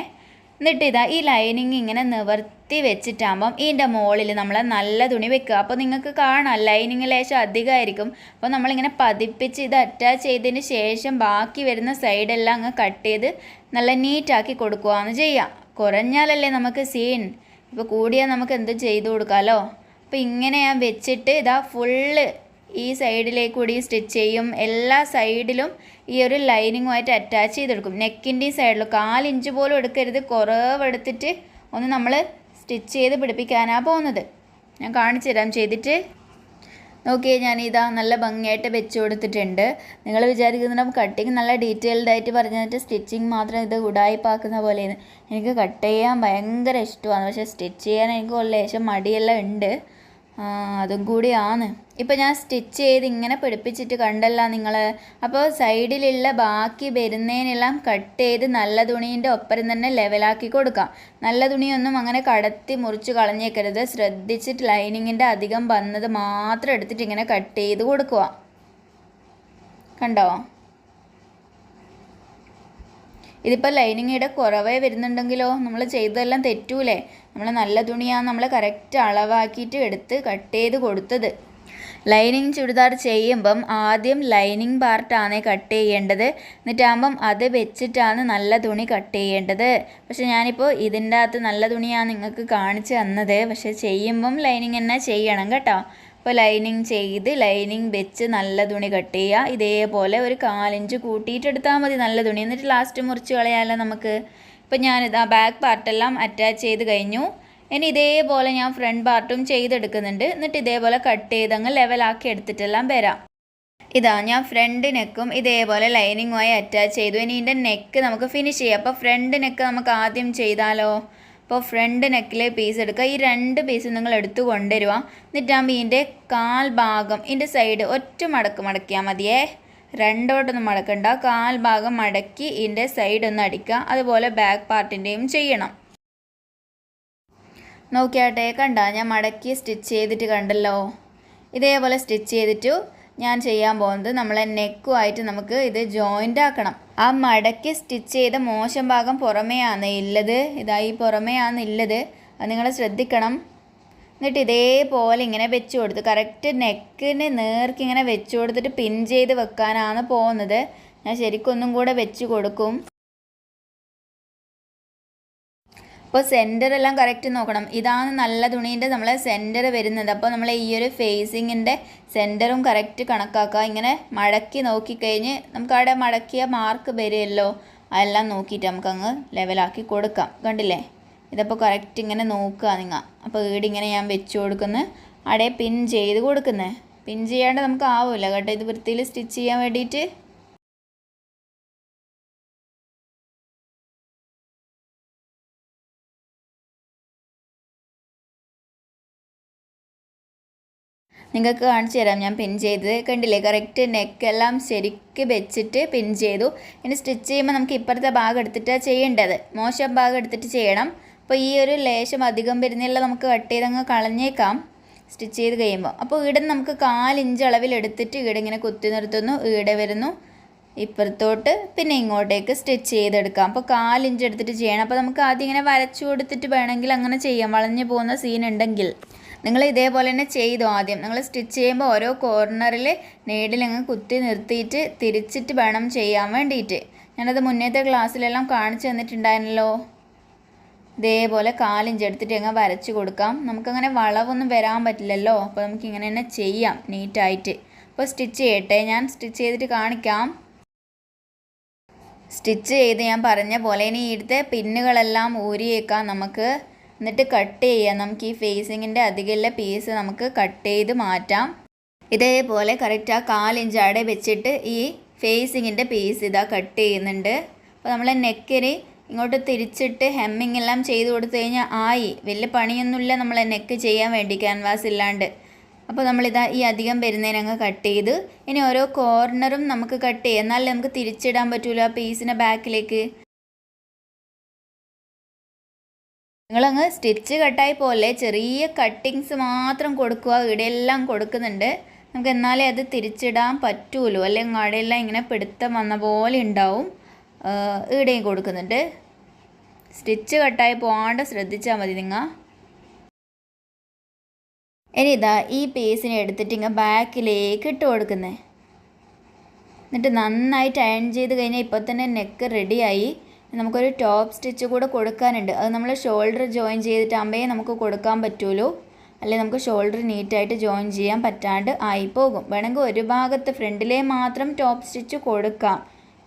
എന്നിട്ട് ഇതാ ഈ ലൈനിങ് ഇങ്ങനെ നിവർത്തി വെച്ചിട്ടാകുമ്പം ഇതിന്റെ മുകളിൽ നമ്മൾ നല്ല തുണി വെക്കുക. അപ്പോൾ നിങ്ങൾക്ക് കാണാം ലൈനിങ് ലേശം അധികമായിരിക്കും. അപ്പോൾ നമ്മളിങ്ങനെ പതിപ്പിച്ച് ഇത് അറ്റാച്ച് ചെയ്തതിന് ശേഷം ബാക്കി വരുന്ന സൈഡെല്ലാം അങ്ങ് കട്ട് ചെയ്ത് നല്ല നീറ്റാക്കി കൊടുക്കുകയാണ് ചെയ്യാം കുറഞ്ഞാലല്ലേ നമുക്ക് സീൻ ഇപ്പോൾ കൂടിയാൽ നമുക്ക് എന്ത് ചെയ്ത് കൊടുക്കാമല്ലോ. അപ്പോൾ ഇങ്ങനെ ഞാൻ വെച്ചിട്ട് ഇതാ ഫുള്ള് ഈ സൈഡിലേക്ക് കൂടി സ്റ്റിച്ച് ചെയ്യും. എല്ലാ സൈഡിലും ഈ ഒരു ലൈനിങ്ങുമായിട്ട് അറ്റാച്ച് ചെയ്തെടുക്കും. നെക്കിന്റെയും സൈഡിലും കാലിഞ്ച് പോലും എടുക്കരുത്. കുറവ് എടുത്തിട്ട് ഒന്ന് നമ്മൾ സ്റ്റിച്ച് ചെയ്ത് പിടിപ്പിക്കാനാണ് പോകുന്നത്. ഞാൻ കാണിച്ചു തരാം. ചെയ്തിട്ട് നോക്കിയേ ഞാൻ ഇതാ നല്ല ഭംഗിയായിട്ട് വെച്ച് കൊടുത്തിട്ടുണ്ട്. നിങ്ങൾ വിചാരിക്കുന്നുണ്ടാവും കട്ടിങ് നല്ല ഡീറ്റെയിൽഡ് ആയിട്ട് പറഞ്ഞിട്ട് സ്റ്റിച്ചിങ് മാത്രം ഇത് ഉടായിപ്പാക്കുന്ന പോലെയാണ്. എനിക്ക് കട്ട് ചെയ്യാൻ ഭയങ്കര ഇഷ്ടമാണ്. പക്ഷേ സ്റ്റിച്ച് ചെയ്യാൻ എനിക്ക് ലേശം മടിയെല്ലാം ഉണ്ട്. അതും കൂടിയാണ്. ഇപ്പം ഞാൻ സ്റ്റിച്ച് ചെയ്ത് ഇങ്ങനെ പിടിപ്പിച്ചിട്ട് കണ്ടല്ല നിങ്ങൾ അപ്പോൾ സൈഡിലുള്ള ബാക്കി വരുന്നതിനെല്ലാം കട്ട് ചെയ്ത് നല്ല തുണീന്റെ ഒപ്പരം തന്നെ ലെവലാക്കി കൊടുക്കാം. നല്ല തുണിയൊന്നും അങ്ങനെ കടത്തി മുറിച്ച് കളഞ്ഞേക്കരുത്. ശ്രദ്ധിച്ചിട്ട് ലൈനിങ്ങിന്റെ അധികം വന്നത് മാത്രം എടുത്തിട്ട് ഇങ്ങനെ കട്ട് ചെയ്ത് കൊടുക്കുക. കണ്ടോ? ഇതിപ്പോൾ ലൈനിങ്ങിയുടെ കുറവേ വരുന്നുണ്ടെങ്കിലോ? നമ്മൾ ചെയ്തതെല്ലാം തെറ്റൂലേ? നമ്മൾ നല്ല തുണിയാണ് നമ്മൾ കറക്റ്റ് അളവാക്കിയിട്ട് എടുത്ത് കട്ട് ചെയ്ത് കൊടുത്തത്. ലൈനിങ് ചുരിദാർ ചെയ്യുമ്പം ആദ്യം ലൈനിങ് പാർട്ടാണ് കട്ട് ചെയ്യേണ്ടത്. എന്നിട്ടാകുമ്പം അത് വെച്ചിട്ടാണ് നല്ല തുണി കട്ട് ചെയ്യേണ്ടത്. പക്ഷെ ഞാനിപ്പോൾ ഇതിന്റെ അകത്ത് നല്ല തുണിയാണ് നിങ്ങൾക്ക് കാണിച്ചു തന്നത്. പക്ഷെ ചെയ്യുമ്പം ലൈനിങ് തന്നെ ചെയ്യണം കേട്ടോ. അപ്പോൾ ലൈനിങ് ചെയ്ത് ലൈനിങ് വെച്ച് നല്ല തുണി കട്ട് ചെയ്യുക. ഇതേപോലെ ഒരു കാലിഞ്ച് കൂട്ടിയിട്ടെടുത്താൽ മതി നല്ല തുണി. എന്നിട്ട് ലാസ്റ്റ് മുറിച്ച് കളയാമല്ലോ നമുക്ക് ഞാൻ ആ ബാക്ക് പാർട്ടെല്ലാം അറ്റാച്ച് ചെയ്ത് കഴിഞ്ഞു. ഇനി ഇതേപോലെ ഞാൻ ഫ്രണ്ട് പാർട്ടും ചെയ്തെടുക്കുന്നുണ്ട്. എന്നിട്ട് ഇതേപോലെ കട്ട് ചെയ്ത് അങ്ങ് ലെവലാക്കി എടുത്തിട്ടെല്ലാം വരാം. ഇതാ ഞാൻ ഫ്രണ്ട് നെക്കും ഇതേപോലെ ലൈനിങ്ങുമായി അറ്റാച്ച് ചെയ്തു. ഇനി ഇതിന്റെ നെക്ക് നമുക്ക് ഫിനിഷ് ചെയ്യാം. അപ്പോൾ ഫ്രണ്ട് നെക്ക് നമുക്ക് ആദ്യം ചെയ്താലോ? അപ്പോൾ ഫ്രണ്ട് നെക്കിലെ പീസ് എടുക്കുക. ഈ രണ്ട് പീസ് നിങ്ങൾ എടുത്തു കൊണ്ടുവരിക എന്നിട്ടാകുമ്പോൾ ഇതിന്റെ കാൽ ഭാഗം ഇതിന്റെ സൈഡ് ഒറ്റ മടക്ക് മടക്കിയാൽ മതിയേ. രണ്ടോട്ടൊന്നും മടക്കണ്ട. കാൽ ഭാഗം മടക്കി ഇതിന്റെ സൈഡ് ഒന്ന് അടിക്കുക. അതുപോലെ ബാക്ക് പാർട്ടിന്റെയും ചെയ്യണം. നോക്കിയാട്ടെ കണ്ട ഞാൻ മടക്കി സ്റ്റിച്ച് ചെയ്തിട്ട് കണ്ടല്ലോ. ഇതേപോലെ സ്റ്റിച്ച് ചെയ്തിട്ടു ഞാൻ ചെയ്യാൻ പോകുന്നത് നമ്മളെ നെക്കുമായിട്ട് നമുക്ക് ഇത് ജോയിന്റ് ആക്കണം. ആ മടക്കി സ്റ്റിച്ച് ചെയ്ത മോശം ഭാഗം പുറമേ ആണ് ഇല്ലത്. ഇതായി പുറമേ ആണ് ഇല്ലത്. അത് നിങ്ങൾ ശ്രദ്ധിക്കണം. എന്നിട്ട് ഇതേപോലെ ഇങ്ങനെ വെച്ച് കൊടുത്ത് കറക്റ്റ് നെക്കിന് നേർക്ക് ഇങ്ങനെ വെച്ച് കൊടുത്തിട്ട് പിൻ ചെയ്ത് വെക്കാനാണ് പോകുന്നത്. ഞാൻ ശരിക്കൊന്നും കൂടെ വെച്ച് കൊടുക്കും. അപ്പോൾ സെന്റർ എല്ലാം കറക്റ്റ് നോക്കണം. ഇതാണ് നല്ല തുണീന്റെ നമ്മളെ സെന്റർ വരുന്നത്. അപ്പോൾ നമ്മൾ ഈ ഒരു ഫേസിങ്ങിന്റെ സെന്ററും കറക്റ്റ് കണക്കാക്കുക. ഇങ്ങനെ മടക്കി നോക്കിക്കഴിഞ്ഞ് നമുക്ക് അവിടെ മടക്കിയ മാർക്ക് വരുമല്ലോ. അതെല്ലാം നോക്കിയിട്ട് നമുക്കങ്ങ് ലെവലാക്കി കൊടുക്കാം. കണ്ടില്ലേ? ഇതപ്പോൾ കറക്റ്റ് ഇങ്ങനെ നോക്കുക നിങ്ങൾ അപ്പോൾ ഈട് ഇങ്ങനെ ഞാൻ വെച്ച് കൊടുക്കുന്നു. അവിടെ പിൻ ചെയ്ത് കൊടുക്കുന്നത് പിൻ ചെയ്യാണ്ട് നമുക്ക് ആവില്ല കേട്ടോ. ഇത് വൃത്തിയിൽ സ്റ്റിച്ച് ചെയ്യാൻ വേണ്ടിയിട്ട് നിങ്ങൾക്ക് കാണിച്ചു തരാം. ഞാൻ പിൻ ചെയ്തത് കണ്ടില്ലേ? കറക്റ്റ് നെക്കെല്ലാം ശരിക്ക് വെച്ചിട്ട് പിൻ ചെയ്തു. ഇനി സ്റ്റിച്ച് ചെയ്യുമ്പോൾ നമുക്ക് ഇപ്പുറത്തെ ഭാഗം എടുത്തിട്ടാണ് ചെയ്യേണ്ടത്. മോശം ഭാഗം എടുത്തിട്ട് ചെയ്യണം. അപ്പോൾ ഈ ഒരു ലേശം അധികം വരുന്നില്ല നമുക്ക് കട്ട് ചെയ്തങ്ങ് കളഞ്ഞേക്കാം. സ്റ്റിച്ച് ചെയ്ത് കഴിയുമ്പോൾ അപ്പോൾ ഈടെ നമുക്ക് കാലിഞ്ച് അളവിൽ എടുത്തിട്ട് ഈടെ ഇങ്ങനെ കുത്തി നിർത്തുന്നു. ഈടെ വരുന്നു. ഇപ്പുറത്തോട്ട് പിന്നെ ഇങ്ങോട്ടേക്ക് സ്റ്റിച്ച് ചെയ്തെടുക്കാം. അപ്പോൾ കാലിഞ്ച് എടുത്തിട്ട് ചെയ്യണം. അപ്പോൾ നമുക്ക് ആദ്യം ഇങ്ങനെ വരച്ചു കൊടുത്തിട്ട് വേണമെങ്കിൽ അങ്ങനെ ചെയ്യാം. വളഞ്ഞു പോകുന്ന സീൻ ഉണ്ടെങ്കിൽ. നിങ്ങൾ ഇതേപോലെ തന്നെ ചെയ്തു ആദ്യം. നിങ്ങൾ സ്റ്റിച്ച് ചെയ്യുമ്പോൾ ഓരോ കോർണറിൽ നീഡിലങ്ങ് കുത്തി നിർത്തിയിട്ട് തിരിച്ചിട്ട് വേണം ചെയ്യാൻ വേണ്ടിയിട്ട്. ഞാനത് മുന്നേത്തെ ക്ലാസ്സിലെല്ലാം കാണിച്ചു തന്നിട്ടുണ്ടായിരുന്നല്ലോ. ഇതേപോലെ കാലിഞ്ച് എടുത്തിട്ട് അങ്ങ് വരച്ച് കൊടുക്കാം. നമുക്കങ്ങനെ വളവൊന്നും വരാൻ പറ്റില്ലല്ലോ. അപ്പോൾ നമുക്ക് ഇങ്ങനെ തന്നെ ചെയ്യാം നീറ്റായിട്ട്. അപ്പോൾ സ്റ്റിച്ച് ചെയ്യട്ടെ. ഞാൻ സ്റ്റിച്ച് ചെയ്തിട്ട് കാണിക്കാം. സ്റ്റിച്ച് ചെയ്ത് ഞാൻ പറഞ്ഞ പോലെ ഇനി ഇവിടുത്തെ പിന്നുകളെല്ലാം ഊരിയേക്കാം നമുക്ക്. എന്നിട്ട് കട്ട് ചെയ്യാം. നമുക്ക് ഈ ഫേസിങ്ങിന്റെ അധികമുള്ള പീസ് നമുക്ക് കട്ട് ചെയ്ത് മാറ്റാം. ഇതേപോലെ കറക്റ്റ് ആ കാലിഞ്ച് അവിടെ വെച്ചിട്ട് ഈ ഫേസിങ്ങിന്റെ പീസ് ഇതാ കട്ട് ചെയ്യുന്നുണ്ട്. അപ്പോൾ നമ്മളെ നെക്കിന് ഇങ്ങോട്ട് തിരിച്ചിട്ട് ഹെമ്മിങ് എല്ലാം ചെയ്തു കൊടുത്തു കഴിഞ്ഞാൽ ആയി. വലിയ പണിയൊന്നുമില്ല നമ്മൾ നെക്ക് ചെയ്യാൻ വേണ്ടി ക്യാൻവാസ് ഇല്ലാണ്ട്. അപ്പോൾ നമ്മളിതാ ഈ അധികം വരുന്നതിനങ്ങ് കട്ട് ചെയ്ത്. ഇനി ഓരോ കോർണറും നമുക്ക് കട്ട് ചെയ്യാം. എന്നാലേ നമുക്ക് തിരിച്ചിടാൻ പറ്റൂല ആ പീസിന്റെ ബാക്കിലേക്ക് നിങ്ങളങ്ങ് സ്റ്റിച്ച് കട്ടായി പോലെ ചെറിയ കട്ടിങ്സ് മാത്രം കൊടുക്കുക. ഇടയെല്ലാം കൊടുക്കുന്നുണ്ട്. നമുക്ക് എന്നാലേ അത് തിരിച്ചിടാൻ പറ്റുമല്ലോ അല്ലെങ്കിൽ അവിടെയെല്ലാം ഇങ്ങനെ പിടുത്തം വന്ന പോലെ ഉണ്ടാവും. ഇവിടെയും കൊടുക്കുന്നുണ്ട്. സ്റ്റിച്ച് കട്ടായി പോകാണ്ട് ശ്രദ്ധിച്ചാൽ മതി നിങ്ങൾ ഇനി ഇതാ ഈ പീസിനെ എടുത്തിട്ട് ഇങ്ങനെ ബാക്കിലേക്ക് ഇട്ട് കൊടുക്കുന്നത് എന്നിട്ട് നന്നായിട്ട് അയൺ ചെയ്ത് കഴിഞ്ഞാൽ ഇപ്പോൾ തന്നെ നെക്ക് റെഡിയായി നമുക്കൊരു ടോപ്പ് സ്റ്റിച്ച് കൂടെ കൊടുക്കാനുണ്ട്. അത് നമ്മൾ ഷോൾഡർ ജോയിൻ ചെയ്തിട്ടാകുമ്പോൾ നമുക്ക് കൊടുക്കാൻ പറ്റുമല്ലോ അല്ലെങ്കിൽ നമുക്ക് ഷോൾഡർ നീറ്റായിട്ട് ജോയിൻ ചെയ്യാൻ പറ്റാണ്ട് ആയിപ്പോകും വേണമെങ്കിൽ ഒരു ഭാഗത്ത് ഫ്രണ്ടിലേ മാത്രം ടോപ്പ് സ്റ്റിച്ച് കൊടുക്കാം.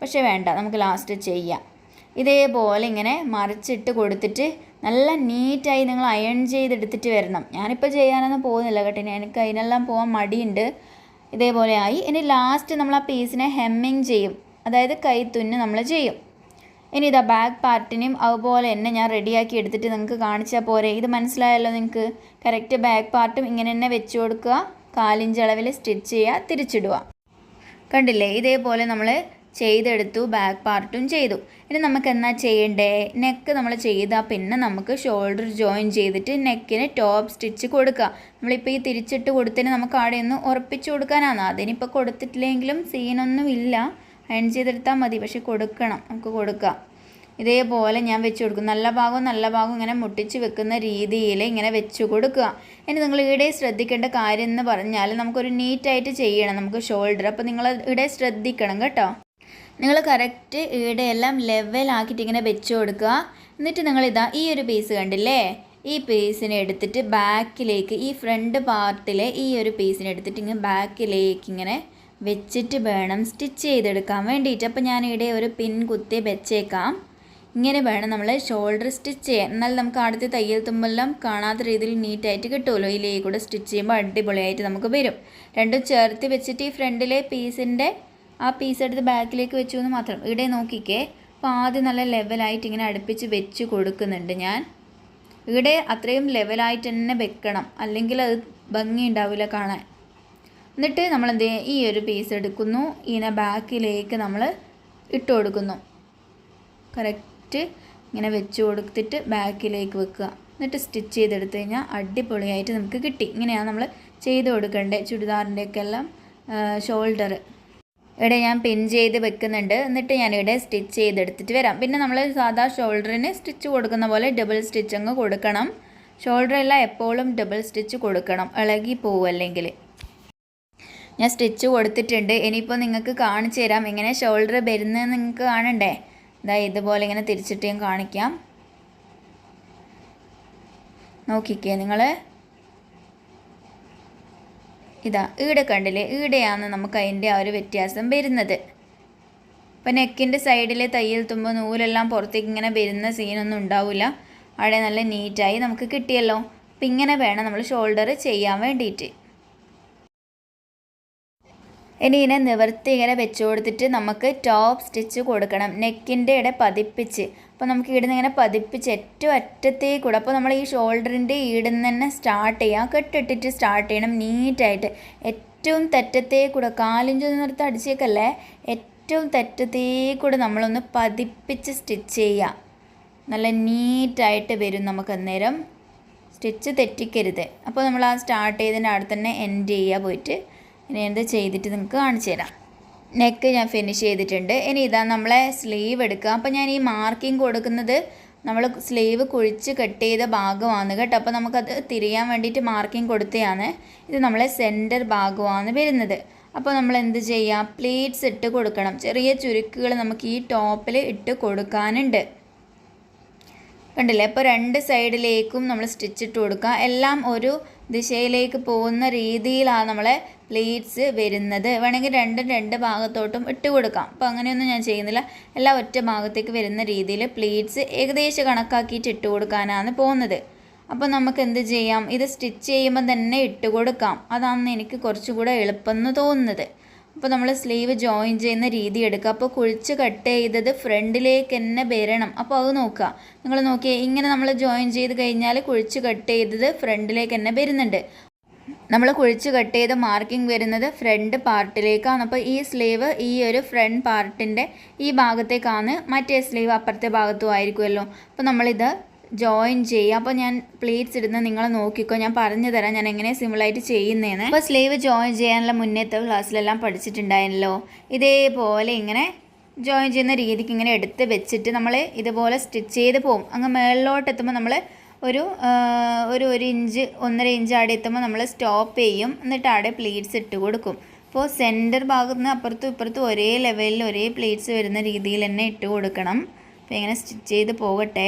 പക്ഷേ വേണ്ട നമുക്ക് ലാസ്റ്റ് ചെയ്യാം. ഇതേപോലെ ഇങ്ങനെ മറിച്ചിട്ട് കൊടുത്തിട്ട് നല്ല നീറ്റായി നിങ്ങൾ അയൺ ചെയ്തെടുത്തിട്ട് വരണം. ഞാനിപ്പോൾ ചെയ്യാനൊന്നും പോകുന്നില്ല കേട്ടോ. എനിക്ക് അതിനെല്ലാം പോകാൻ മടിയുണ്ട്. ഇതേപോലെ ആയി. ഇനി ലാസ്റ്റ് നമ്മൾ ആ പീസിനെ ഹെമ്മിങ് ചെയ്യും. അതായത് കൈത്തുന്ന് നമ്മൾ ചെയ്യും. ഇനി ഇതാ ബാക്ക് പാർട്ടിനെയും അതുപോലെ തന്നെ ഞാൻ റെഡിയാക്കി എടുത്തിട്ട് നിങ്ങൾക്ക് കാണിച്ചാൽ പോരെ. ഇത് മനസ്സിലായല്ലോ നിങ്ങൾക്ക്? കറക്റ്റ് ബാക്ക് പാർട്ടും ഇങ്ങനെ തന്നെ വെച്ച് കൊടുക്കുക. കാലിഞ്ചളവിൽ സ്റ്റിച്ച് ചെയ്യുക തിരിച്ചിടുക. കണ്ടില്ലേ? ഇതേപോലെ നമ്മൾ ചെയ്തെടുത്തു ബാക്ക് പാർട്ടും ചെയ്തു. ഇനി നമുക്ക് എന്നാ ചെയ്യണ്ടേ? നെക്ക് നമ്മൾ ചെയ്താൽ പിന്നെ നമുക്ക് ഷോൾഡർ ജോയിൻ ചെയ്തിട്ട് നെക്കിന് ടോപ്പ് സ്റ്റിച്ച് കൊടുക്കുക. നമ്മളിപ്പോൾ ഈ തിരിച്ചിട്ട് കൊടുത്തതിന് നമുക്ക് അവിടെ ഒന്ന് ഉറപ്പിച്ച് കൊടുക്കാനാണ്. അതിനിപ്പോൾ കൊടുത്തിട്ടില്ലെങ്കിലും സീനൊന്നും ഇല്ല. അയൺ ചെയ്തെടുത്താൽ മതി. പക്ഷെ കൊടുക്കണം. നമുക്ക് കൊടുക്കാം. ഇതേപോലെ ഞാൻ വെച്ച് കൊടുക്കും. നല്ല ഭാഗവും നല്ല ഭാഗവും ഇങ്ങനെ മുട്ടിച്ച് വെക്കുന്ന രീതിയിൽ ഇങ്ങനെ വെച്ച് കൊടുക്കുക. ഇനി നിങ്ങൾ ഇവിടെ ശ്രദ്ധിക്കേണ്ട കാര്യം എന്ന് പറഞ്ഞാൽ നമുക്കൊരു നീറ്റായിട്ട് ചെയ്യണം. നമുക്ക് ഷോൾഡർ അപ്പോൾ നിങ്ങൾ ഇവിടെ ശ്രദ്ധിക്കണം കേട്ടോ. നിങ്ങൾ കറക്റ്റ് എല്ലാം ലെവലാക്കിയിട്ട് ഇങ്ങനെ വെച്ച് കൊടുക്കുക. എന്നിട്ട് നിങ്ങൾ ഇതാ ഈ ഒരു പീസ് കണ്ടില്ലേ? ഈ പീസിനെ എടുത്തിട്ട് ബാക്കിലേക്ക് ഈ ഫ്രണ്ട് പാർട്ടിലെ ഈ ഒരു പീസിനെ എടുത്തിട്ട് ഇങ്ങനെ ബാക്കിലേക്ക് ഇങ്ങനെ വെച്ചിട്ട് വേണം സ്റ്റിച്ച് ചെയ്തെടുക്കാൻ വേണ്ടിയിട്ട്. അപ്പോൾ ഞാൻ ഇവിടെ ഒരു പിൻ കുത്തി വെച്ചേക്കാം. ഇങ്ങനെ വേണം നമ്മൾ ഷോൾഡർ സ്റ്റിച്ച് ചെയ്യാൻ. എന്നാൽ നമുക്ക് ആദ്യത്തെ തയ്യൽ തുമ്പെല്ലാം കാണാത്ത രീതിയിൽ നീറ്റായിട്ട് കിട്ടുമല്ലോ. ഇതിലേ കൂടെ സ്റ്റിച്ച് ചെയ്യുമ്പോൾ അടിപൊളിയായിട്ട് നമുക്ക് വരും. രണ്ടും ചേർത്ത് വെച്ചിട്ട് ഈ ഫ്രണ്ടിലെ പീസിന്റെ ആ പീസ് എടുത്ത് ബാക്കിലേക്ക് വെച്ചു എന്ന് മാത്രം. ഇവിടെ നോക്കിക്കേ. അപ്പോൾ ആദ്യം നല്ല ലെവലായിട്ട് ഇങ്ങനെ അടുപ്പിച്ച് വെച്ച് കൊടുക്കുന്നുണ്ട് ഞാൻ. ഇവിടെ അത്രയും ലെവലായിട്ട് തന്നെ വെക്കണം. അല്ലെങ്കിൽ അത് ഭംഗി ഉണ്ടാവില്ല കാണാൻ. എന്നിട്ട് നമ്മൾ എന്ത് ഈ ഒരു പീസ് എടുക്കുന്നു. ഇതിനെ ബാക്കിലേക്ക് നമ്മൾ ഇട്ട് കൊടുക്കുന്നു. കറക്റ്റ് ഇങ്ങനെ വെച്ച് കൊടുത്തിട്ട് ബാക്കിലേക്ക് വെക്കുക. എന്നിട്ട് സ്റ്റിച്ച് ചെയ്തെടുത്ത് കഴിഞ്ഞാൽ അടിപൊളിയായിട്ട് നമുക്ക് കിട്ടി. ഇങ്ങനെയാണ് നമ്മൾ ചെയ്ത് കൊടുക്കേണ്ടത്. ചുരിദാറിന്റെയൊക്കെ എല്ലാം ഷോൾഡർ ഇവിടെ ഞാൻ പിൻ ചെയ്ത് വെക്കുന്നുണ്ട്. എന്നിട്ട് ഞാൻ ഇവിടെ സ്റ്റിച്ച് ചെയ്തെടുത്തിട്ട് വരാം. പിന്നെ നമ്മൾ സാധാ ഷോൾഡറിന് സ്റ്റിച്ച് കൊടുക്കുന്ന പോലെ ഡബിൾ സ്റ്റിച്ച് അങ്ങ് കൊടുക്കണം. ഷോൾഡറെല്ലാം എപ്പോഴും ഡബിൾ സ്റ്റിച്ച് കൊടുക്കണം. ഇളകി പോവും അല്ലെങ്കിൽ ഞാൻ സ്റ്റിച്ച് കൊടുത്തിട്ടുണ്ട്. ഇനിയിപ്പോൾ നിങ്ങൾക്ക് കാണിച്ചു തരാം. ഇങ്ങനെ ഷോൾഡർ വരുന്നത് നിങ്ങൾക്ക് കാണണ്ടേ? ഇതാ ഇതുപോലെ ഇങ്ങനെ തിരിച്ചിട്ട് ഞാൻ കാണിക്കാം. നോക്കിക്കേ നിങ്ങൾ ഇതാ ഈടെ കണ്ടില്ലേ? ഈടെയാണ് നമുക്ക് അതിന്റെ ആ ഒരു വ്യത്യാസം വരുന്നത്. അപ്പോൾ നെക്കിന്റെ സൈഡിലെ തയ്യൽ തുമ്പ് നൂലെല്ലാം പുറത്തേക്ക് ഇങ്ങനെ വരുന്ന സീനൊന്നും ഉണ്ടാവില്ല. അവിടെ നല്ല നീറ്റായി നമുക്ക് കിട്ടിയല്ലോ. അപ്പം ഇങ്ങനെ വേണം നമ്മൾ ഷോൾഡർ ചെയ്യാൻ വേണ്ടിയിട്ട്. ഇനി ഇതിനെ നിവർത്തി ഇങ്ങനെ വെച്ചു കൊടുത്തിട്ട് നമുക്ക് ടോപ്പ് സ്റ്റിച്ച് കൊടുക്കണം. നെക്കിന്റെ ഇട പതിപ്പിച്ച്. അപ്പോൾ നമുക്ക് ഇവിടുന്ന് ഇങ്ങനെ പതിപ്പിച്ച് ഏറ്റവും അറ്റത്തേക്കൂടെ അപ്പോൾ നമ്മൾ ഈ ഷോൾഡറിന്റെ ഈടുന്ന് തന്നെ സ്റ്റാർട്ട് ചെയ്യാം. കെട്ടിട്ടിട്ട് സ്റ്റാർട്ട് ചെയ്യണം നീറ്റായിട്ട്. ഏറ്റവും തെറ്റത്തേക്കൂടെ കാലിഞ്ചു നിർത്തി അടിച്ചേക്കല്ലേ? ഏറ്റവും തെറ്റത്തേക്കൂടെ നമ്മളൊന്ന് പതിപ്പിച്ച് സ്റ്റിച്ച് ചെയ്യാം. നല്ല നീറ്റായിട്ട് വരും നമുക്ക് അന്നേരം. സ്റ്റിച്ച് തെറ്റിക്കരുത്. അപ്പോൾ നമ്മൾ ആ സ്റ്റാർട്ട് ചെയ്തതിന്റെ അവിടെ തന്നെ എൻഡ് ചെയ്യുക പോയിട്ട്. ഇനി എന്ത് ചെയ്തിട്ട് നിങ്ങൾക്ക് കാണിച്ചു തരാം. നെക്ക് ഞാൻ ഫിനിഷ് ചെയ്തിട്ടുണ്ട്. ഇനി ഇതാ നമ്മളെ സ്ലീവ് എടുക്കുക. അപ്പോൾ ഞാൻ ഈ മാർക്കിംഗ് കൊടുക്കുന്നത് നമ്മൾ സ്ലീവ് കുഴിച്ച് കട്ട് ചെയ്ത ഭാഗമാണ് കേട്ടോ. അപ്പോൾ നമുക്കത് തിരിയാൻ വേണ്ടിയിട്ട് മാർക്കിംഗ് കൊടുത്തതാണ്. ഇത് നമ്മളെ സെന്റർ ഭാഗമാണ് വരുന്നത്. അപ്പോൾ നമ്മൾ എന്ത് ചെയ്യാം? പ്ലീറ്റ്സ് ഇട്ട് കൊടുക്കണം. ചെറിയ ചുരുക്കുകൾ നമുക്ക് ഈ ടോപ്പിൽ ഇട്ട് കൊടുക്കാനുണ്ട്. കണ്ടില്ലേ? അപ്പോൾ രണ്ട് സൈഡിലേക്കും നമ്മൾ സ്റ്റിച്ച് ഇട്ട് കൊടുക്കുക. എല്ലാം ഒരു ദിശയിലേക്ക് പോകുന്ന രീതിയിലാണ് നമ്മളെ പ്ലീറ്റ്സ് വരുന്നത്. വേണമെങ്കിൽ രണ്ടും രണ്ട് ഭാഗത്തോട്ടും ഇട്ട് കൊടുക്കാം. അപ്പോൾ അങ്ങനെയൊന്നും ഞാൻ ചെയ്യുന്നില്ല. എല്ലാം ഒറ്റ ഭാഗത്തേക്ക് വരുന്ന രീതിയിൽ പ്ലീറ്റ്സ് ഏകദേശം കണക്കാക്കിയിട്ട് ഇട്ട് കൊടുക്കാനാണ് പോകുന്നത്. അപ്പോൾ നമുക്ക് എന്ത് ചെയ്യാം? ഇത് സ്റ്റിച്ച് ചെയ്യുമ്പോൾ തന്നെ ഇട്ട് കൊടുക്കാം. അതാണ് എനിക്ക് കുറച്ചുകൂടെ എളുപ്പം എന്ന് തോന്നുന്നത്. അപ്പോൾ നമ്മൾ സ്ലീവ് ജോയിൻ ചെയ്യുന്ന രീതി എടുക്കുക. അപ്പോൾ കുഴിച്ച് കട്ട് ചെയ്തത് ഫ്രണ്ടിലേക്ക് തന്നെ വരണം. അപ്പോൾ അത് നോക്കുക. നിങ്ങൾ നോക്കിയേ ഇങ്ങനെ നമ്മൾ ജോയിൻ ചെയ്ത് കഴിഞ്ഞാൽ കുഴിച്ച് കട്ട് ചെയ്തത് ഫ്രണ്ടിലേക്ക് തന്നെ വരുന്നുണ്ട്. നമ്മൾ കുഴിച്ച് കട്ട് ചെയ്ത മാർക്കിംഗ് വരുന്നത് ഫ്രണ്ട് പാർട്ടിലേക്കാണ്. അപ്പോൾ ഈ സ്ലീവ് ഈ ഒരു ഫ്രണ്ട് പാർട്ടിന്റെ ഈ ഭാഗത്തേക്കാണ്. മറ്റേ സ്ലീവ് അപ്പുറത്തെ ഭാഗത്തും ആയിരിക്കുമല്ലോ. അപ്പോൾ നമ്മളിത് ജോയിൻ ചെയ്യുക അപ്പോൾ ഞാൻ പ്ലീറ്റ്സ് ഇടുന്ന നിങ്ങൾ നോക്കിക്കോ. ഞാൻ പറഞ്ഞു തരാം ഞാൻ എങ്ങനെ സിമ്പിളായിട്ട് ചെയ്യുന്നതെന്ന് അപ്പോൾ സ്ലീവ് ജോയിൻ ചെയ്യാനുള്ള മുന്നേത്തെ ക്ലാസ്സിലെല്ലാം പഠിച്ചിട്ടുണ്ടായിരുന്നല്ലോ. ഇതേപോലെ ഇങ്ങനെ ജോയിൻ ചെയ്യുന്ന രീതിക്ക് ഇങ്ങനെ എടുത്ത് വെച്ചിട്ട് നമ്മൾ ഇതുപോലെ സ്റ്റിച്ച് ചെയ്ത് പോകും അങ്ങ് മേളിലോട്ട് എത്തുമ്പോൾ നമ്മൾ ഒരു ഒരു ഒരു ഇഞ്ച് ഒന്നര ഇഞ്ച് അവിടെ എത്തുമ്പോൾ നമ്മൾ സ്റ്റോപ്പ് ചെയ്യും. എന്നിട്ട് അവിടെ പ്ലീറ്റ്സ് ഇട്ട് കൊടുക്കും. അപ്പോൾ സെന്റർ ഭാഗത്ത് നിന്ന് അപ്പുറത്തും ഇപ്പുറത്തും ഒരേ ലെവലിൽ ഒരേ പ്ലേറ്റ്സ് വരുന്ന രീതിയിൽ തന്നെ ഇട്ട് കൊടുക്കണം. ഇങ്ങനെ സ്റ്റിച്ച് ചെയ്ത് പോകട്ടെ.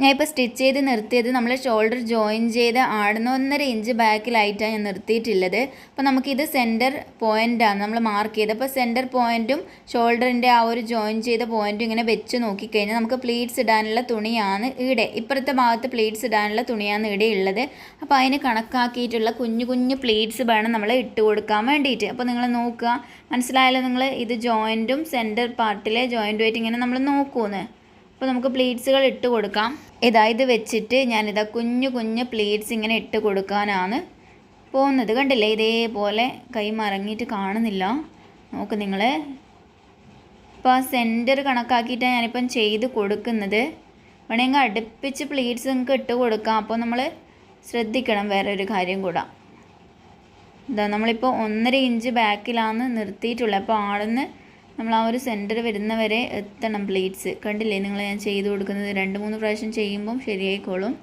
ഞാൻ ഇപ്പോൾ സ്റ്റിച്ച് ചെയ്ത് നിർത്തിയത് നമ്മൾ ഷോൾഡർ ജോയിൻ ചെയ്ത് ആടുന്ന ഒന്നര ഇഞ്ച് ബാക്കിലായിട്ടാണ് ഞാൻ നിർത്തിയിട്ടുള്ളത്. അപ്പോൾ നമുക്കിത് സെന്റർ പോയിന്റാണ് നമ്മൾ മാർക്ക് ചെയ്ത് അപ്പോൾ സെന്റർ പോയിന്റും ഷോൾഡറിന്റെ ആ ഒരു ജോയിൻ ചെയ്ത പോയിന്റും ഇങ്ങനെ വെച്ച് നോക്കിക്കഴിഞ്ഞാൽ നമുക്ക് പ്ലീറ്റ്സ് ഇടാനുള്ള തുണിയാണ് ഇവിടെ ഇപ്പുറത്തെ ഭാഗത്ത് പ്ലീറ്റ്സ് ഇടാനുള്ള തുണിയാണ് ഇവിടെ ഉള്ളത്. അപ്പോൾ അതിന് കണക്കാക്കിയിട്ടുള്ള കുഞ്ഞു കുഞ്ഞു പ്ലീറ്റ്സ് വേണം നമ്മൾ ഇട്ട് കൊടുക്കാൻ വേണ്ടിയിട്ട്. അപ്പോൾ നിങ്ങൾ നോക്കുക. മനസ്സിലായാലോ നിങ്ങൾ ഇത് ജോയിന്റും സെന്റർ പാർട്ടിലെ ജോയിന്റുമായിട്ട് ഇങ്ങനെ നമ്മൾ നോക്കൂന്ന്. അപ്പോൾ നമുക്ക് പ്ലീറ്റ്സുകൾ ഇട്ട് കൊടുക്കാം. ഇതാ ഇത് വെച്ചിട്ട് ഞാനിതാ കുഞ്ഞു കുഞ്ഞു പ്ലീറ്റ്സ് ഇങ്ങനെ ഇട്ട് കൊടുക്കാനാണ് പോകുന്നത്. കണ്ടില്ലേ? ഇതേപോലെ കൈ മറങ്ങിയിട്ട് കാണുന്നില്ല. നോക്ക് നിങ്ങൾ ഇപ്പോൾ ആ സെന്റർ കണക്കാക്കിയിട്ടാണ് ഞാനിപ്പം ചെയ്ത് കൊടുക്കുന്നത്. വേണമെങ്കിൽ അടുപ്പിച്ച് പ്ലീറ്റ്സ് നിങ്ങൾക്ക് ഇട്ട് കൊടുക്കാം. അപ്പോൾ നമ്മൾ ശ്രദ്ധിക്കണം വേറെ ഒരു കാര്യം കൂടെ. ഇതാ നമ്മളിപ്പോൾ ഒന്നര ഇഞ്ച് ബാക്കിലാണ് നിർത്തിയിട്ടുള്ളത്. അപ്പോൾ ആടുന്ന് നമ്മൾ ആ ഒരു സെന്റർ വരുന്നവരെ എത്തണം പ്ലേറ്റ്സ് കണ്ടില്ലേ? നിങ്ങൾ ഞാൻ ചെയ്ത് കൊടുക്കുന്നത് രണ്ട് മൂന്ന് പ്രാവശ്യം ചെയ്യുമ്പം ശരിയായിക്കോളും.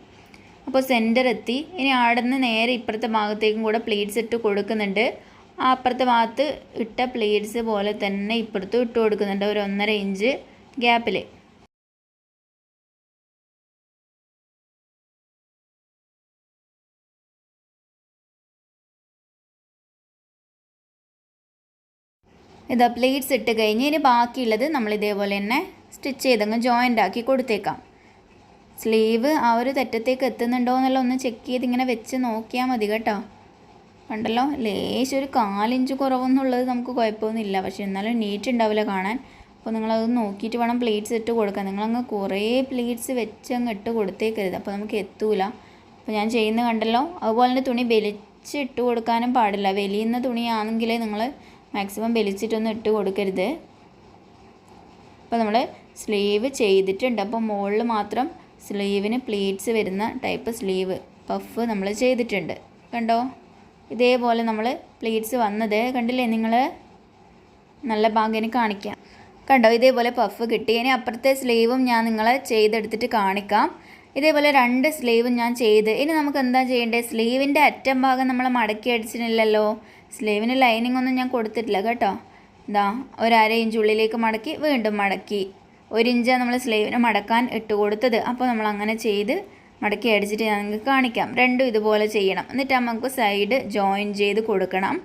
അപ്പോൾ സെന്റർ എത്തി. ഇനി ആടുന്ന് നേരെ ഇപ്പുറത്തെ ഭാഗത്തേക്കും കൂടെ പ്ലേറ്റ്സ് ഇട്ട് കൊടുക്കുന്നുണ്ട്. ആ അപ്പുറത്തെ ഭാഗത്ത് ഇട്ട പ്ലേറ്റ്സ് പോലെ തന്നെ ഇപ്പുറത്തും ഇട്ട് കൊടുക്കുന്നുണ്ട്. ഒരു ഒന്നര ഇഞ്ച് ഗ്യാപ്പിൽ ഇതാ പ്ലേറ്റ്സ് ഇട്ട് കഴിഞ്ഞ് ഇനി ബാക്കിയുള്ളത് നമ്മൾ ഇതേപോലെ തന്നെ സ്റ്റിച്ച് ചെയ്തങ്ങ് ജോയിന്റ് ആക്കി കൊടുത്തേക്കാം. സ്ലീവ് ആ ഒരു തെറ്റത്തേക്ക് എത്തുന്നുണ്ടോ എന്നുള്ള ഒന്ന് ചെക്ക് ചെയ്ത് ഇങ്ങനെ വെച്ച് നോക്കിയാൽ മതി കേട്ടോ. കണ്ടല്ലോ? ലേശം ഒരു കാലിഞ്ച് കുറവെന്നുള്ളത് നമുക്ക് കുഴപ്പമൊന്നുമില്ല. പക്ഷേ എന്നാലും നീറ്റ് ഉണ്ടാവില്ല കാണാൻ. അപ്പോൾ നിങ്ങളത് നോക്കിയിട്ട് വേണം പ്ലേറ്റ്സ് ഇട്ട് കൊടുക്കാൻ. നിങ്ങളങ്ങ് കുറേ പ്ലേറ്റ്സ് വെച്ച് അങ്ങ് ഇട്ട് കൊടുത്തേക്കരുത്. അപ്പോൾ നമുക്ക് എത്തൂല. അപ്പോൾ ഞാൻ ചെയ്യുന്ന കണ്ടല്ലോ? അതുപോലെ തന്നെ തുണി വലിച്ചിട്ട് കൊടുക്കാനും പാടില്ല. വലിയുന്ന തുണിയാണെങ്കിൽ നിങ്ങൾ മാക്സിമം വലിച്ചിട്ടൊന്നും ഇട്ട് കൊടുക്കരുത്. അപ്പോൾ നമ്മൾ സ്ലീവ് ചെയ്തിട്ടുണ്ട്. അപ്പോൾ മുകളിൽ മാത്രം സ്ലീവിന് പ്ലീറ്റ്സ് വരുന്ന ടൈപ്പ് സ്ലീവ് പഫ് നമ്മൾ ചെയ്തിട്ടുണ്ട്. കണ്ടോ? ഇതേപോലെ നമ്മൾ പ്ലീറ്റ്സ് വന്നത് കണ്ടില്ലേ നിങ്ങൾ നല്ല ഭാഗ്യം കാണിക്കാം. കണ്ടോ? ഇതേപോലെ പഫ് കിട്ടി. ഇനി അപ്പുറത്തെ സ്ലീവും ഞാൻ നിങ്ങളെ ചെയ്തെടുത്തിട്ട് കാണിക്കാം. ഇതേപോലെ രണ്ട് സ്ലീവും ഞാൻ ചെയ്ത്. ഇനി നമുക്ക് എന്താ ചെയ്യേണ്ടത്? സ്ലീവിന്റെ അറ്റം ഭാഗം നമ്മൾ മടക്കി അടിച്ചിട്ടില്ലല്ലോ. സ്ലീവിന് ലൈനിങ് ഒന്നും ഞാൻ കൊടുത്തിട്ടില്ല കേട്ടോ. ഇതാ ഒരു അര ഇഞ്ച് ഉള്ളിലേക്ക് മടക്കി വീണ്ടും മടക്കി. ഒരു ഇഞ്ചാണ് നമ്മൾ സ്ലീവിന് മടക്കാൻ ഇട്ട് കൊടുത്തത്. അപ്പോൾ നമ്മൾ അങ്ങനെ ചെയ്ത് മടക്കി അടിച്ചിട്ട് ഞാൻ നിങ്ങൾക്ക് കാണിക്കാം. രണ്ടും ഇതുപോലെ ചെയ്യണം. എന്നിട്ട് നമുക്ക് സൈഡ് ജോയിൻ ചെയ്ത് കൊടുക്കണം.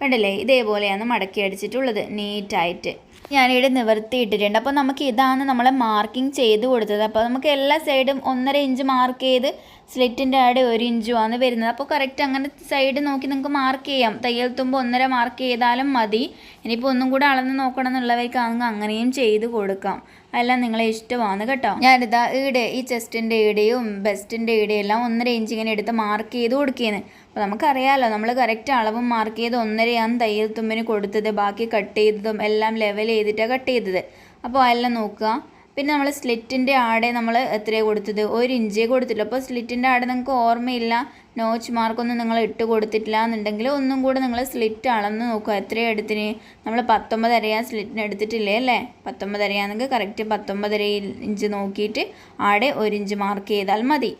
കണ്ടില്ലേ? ഇതേപോലെയാണ് മടക്കി അടിച്ചിട്ടുള്ളത്. നീറ്റായിട്ട്. ഞാനിവിടെ നിവർത്തിയിട്ടിട്ടുണ്ട്. അപ്പോൾ നമുക്ക് ഇതാണ് നമ്മൾ മാർക്കിംഗ് ചെയ്ത് കൊടുത്തത്. അപ്പോൾ നമുക്ക് എല്ലാ സൈഡും ഒന്നര ഇഞ്ച് മാർക്ക് ചെയ്ത് സ്ലിറ്റിന്റെ അവിടെ ഒരു ഇഞ്ചുമാണ് വരുന്നത്. അപ്പോൾ കറക്റ്റ് അങ്ങനെ സൈഡ് നോക്കി നിങ്ങൾക്ക് മാർക്ക് ചെയ്യാം. തയ്യൽ തുമ്പ് ഒന്നര മാർക്ക് ചെയ്താലും മതി. ഇനിയിപ്പോൾ ഒന്നും കൂടെ അളന്ന് നോക്കണം എന്നുള്ളവർക്കാണെങ്കിൽ അങ്ങനെയും ചെയ്ത് കൊടുക്കാം. അതെല്ലാം നിങ്ങളെ ഇഷ്ടമാണ് കേട്ടോ. ഞാനിതാ ഈടെ ഈ ചെസ്റ്റിന്റെ ഈടെയും ബെസ്റ്റിന്റെ ഈടെയും എല്ലാം ഒന്നര ഇഞ്ച് ഇങ്ങനെ എടുത്ത് മാർക്ക് ചെയ്ത് കൊടുക്കുകയാണ് അപ്പോൾ നമുക്കറിയാമല്ലോ നമ്മൾ കറക്റ്റ് അളവും മാർക്ക് ചെയ്ത് ഒന്നരയാണ് തയ്യൽ തുമ്പിന് കൊടുത്തത് ബാക്കി കട്ട് ചെയ്തതും എല്ലാം ലെവൽ ചെയ്തിട്ടാണ് കട്ട് ചെയ്തത്. അപ്പോൾ അതെല്ലാം നോക്കുക. പിന്നെ നമ്മൾ സ്ലിറ്റിന്റെ ആടെ നമ്മൾ എത്രയാണ് കൊടുത്തത്? ഒരു ഇഞ്ചേ കൊടുത്തില്ല അപ്പോൾ സ്ലിറ്റിന്റെ ആടെ നിങ്ങൾക്ക് ഓർമ്മയില്ല നോച്ച് മാർക്കൊന്നും നിങ്ങൾ ഇട്ട് കൊടുത്തിട്ടില്ല എന്നുണ്ടെങ്കിൽ ഒന്നും കൂടെ നിങ്ങൾ സ്ലിറ്റ് അളന്ന് നോക്കുക. എത്രയാണ് എടുത്തിന്? നമ്മൾ പത്തൊമ്പത് അരയാ സ്ലിറ്റിന് എടുത്തിട്ടില്ലേ അല്ലേ? പത്തൊമ്പത് അരയാണെങ്കിൽ കറക്റ്റ് പത്തൊമ്പതര ഇഞ്ച് നോക്കിയിട്ട് ആടെ ഒരു ഇഞ്ച് മാർക്ക് ചെയ്താൽ മതി.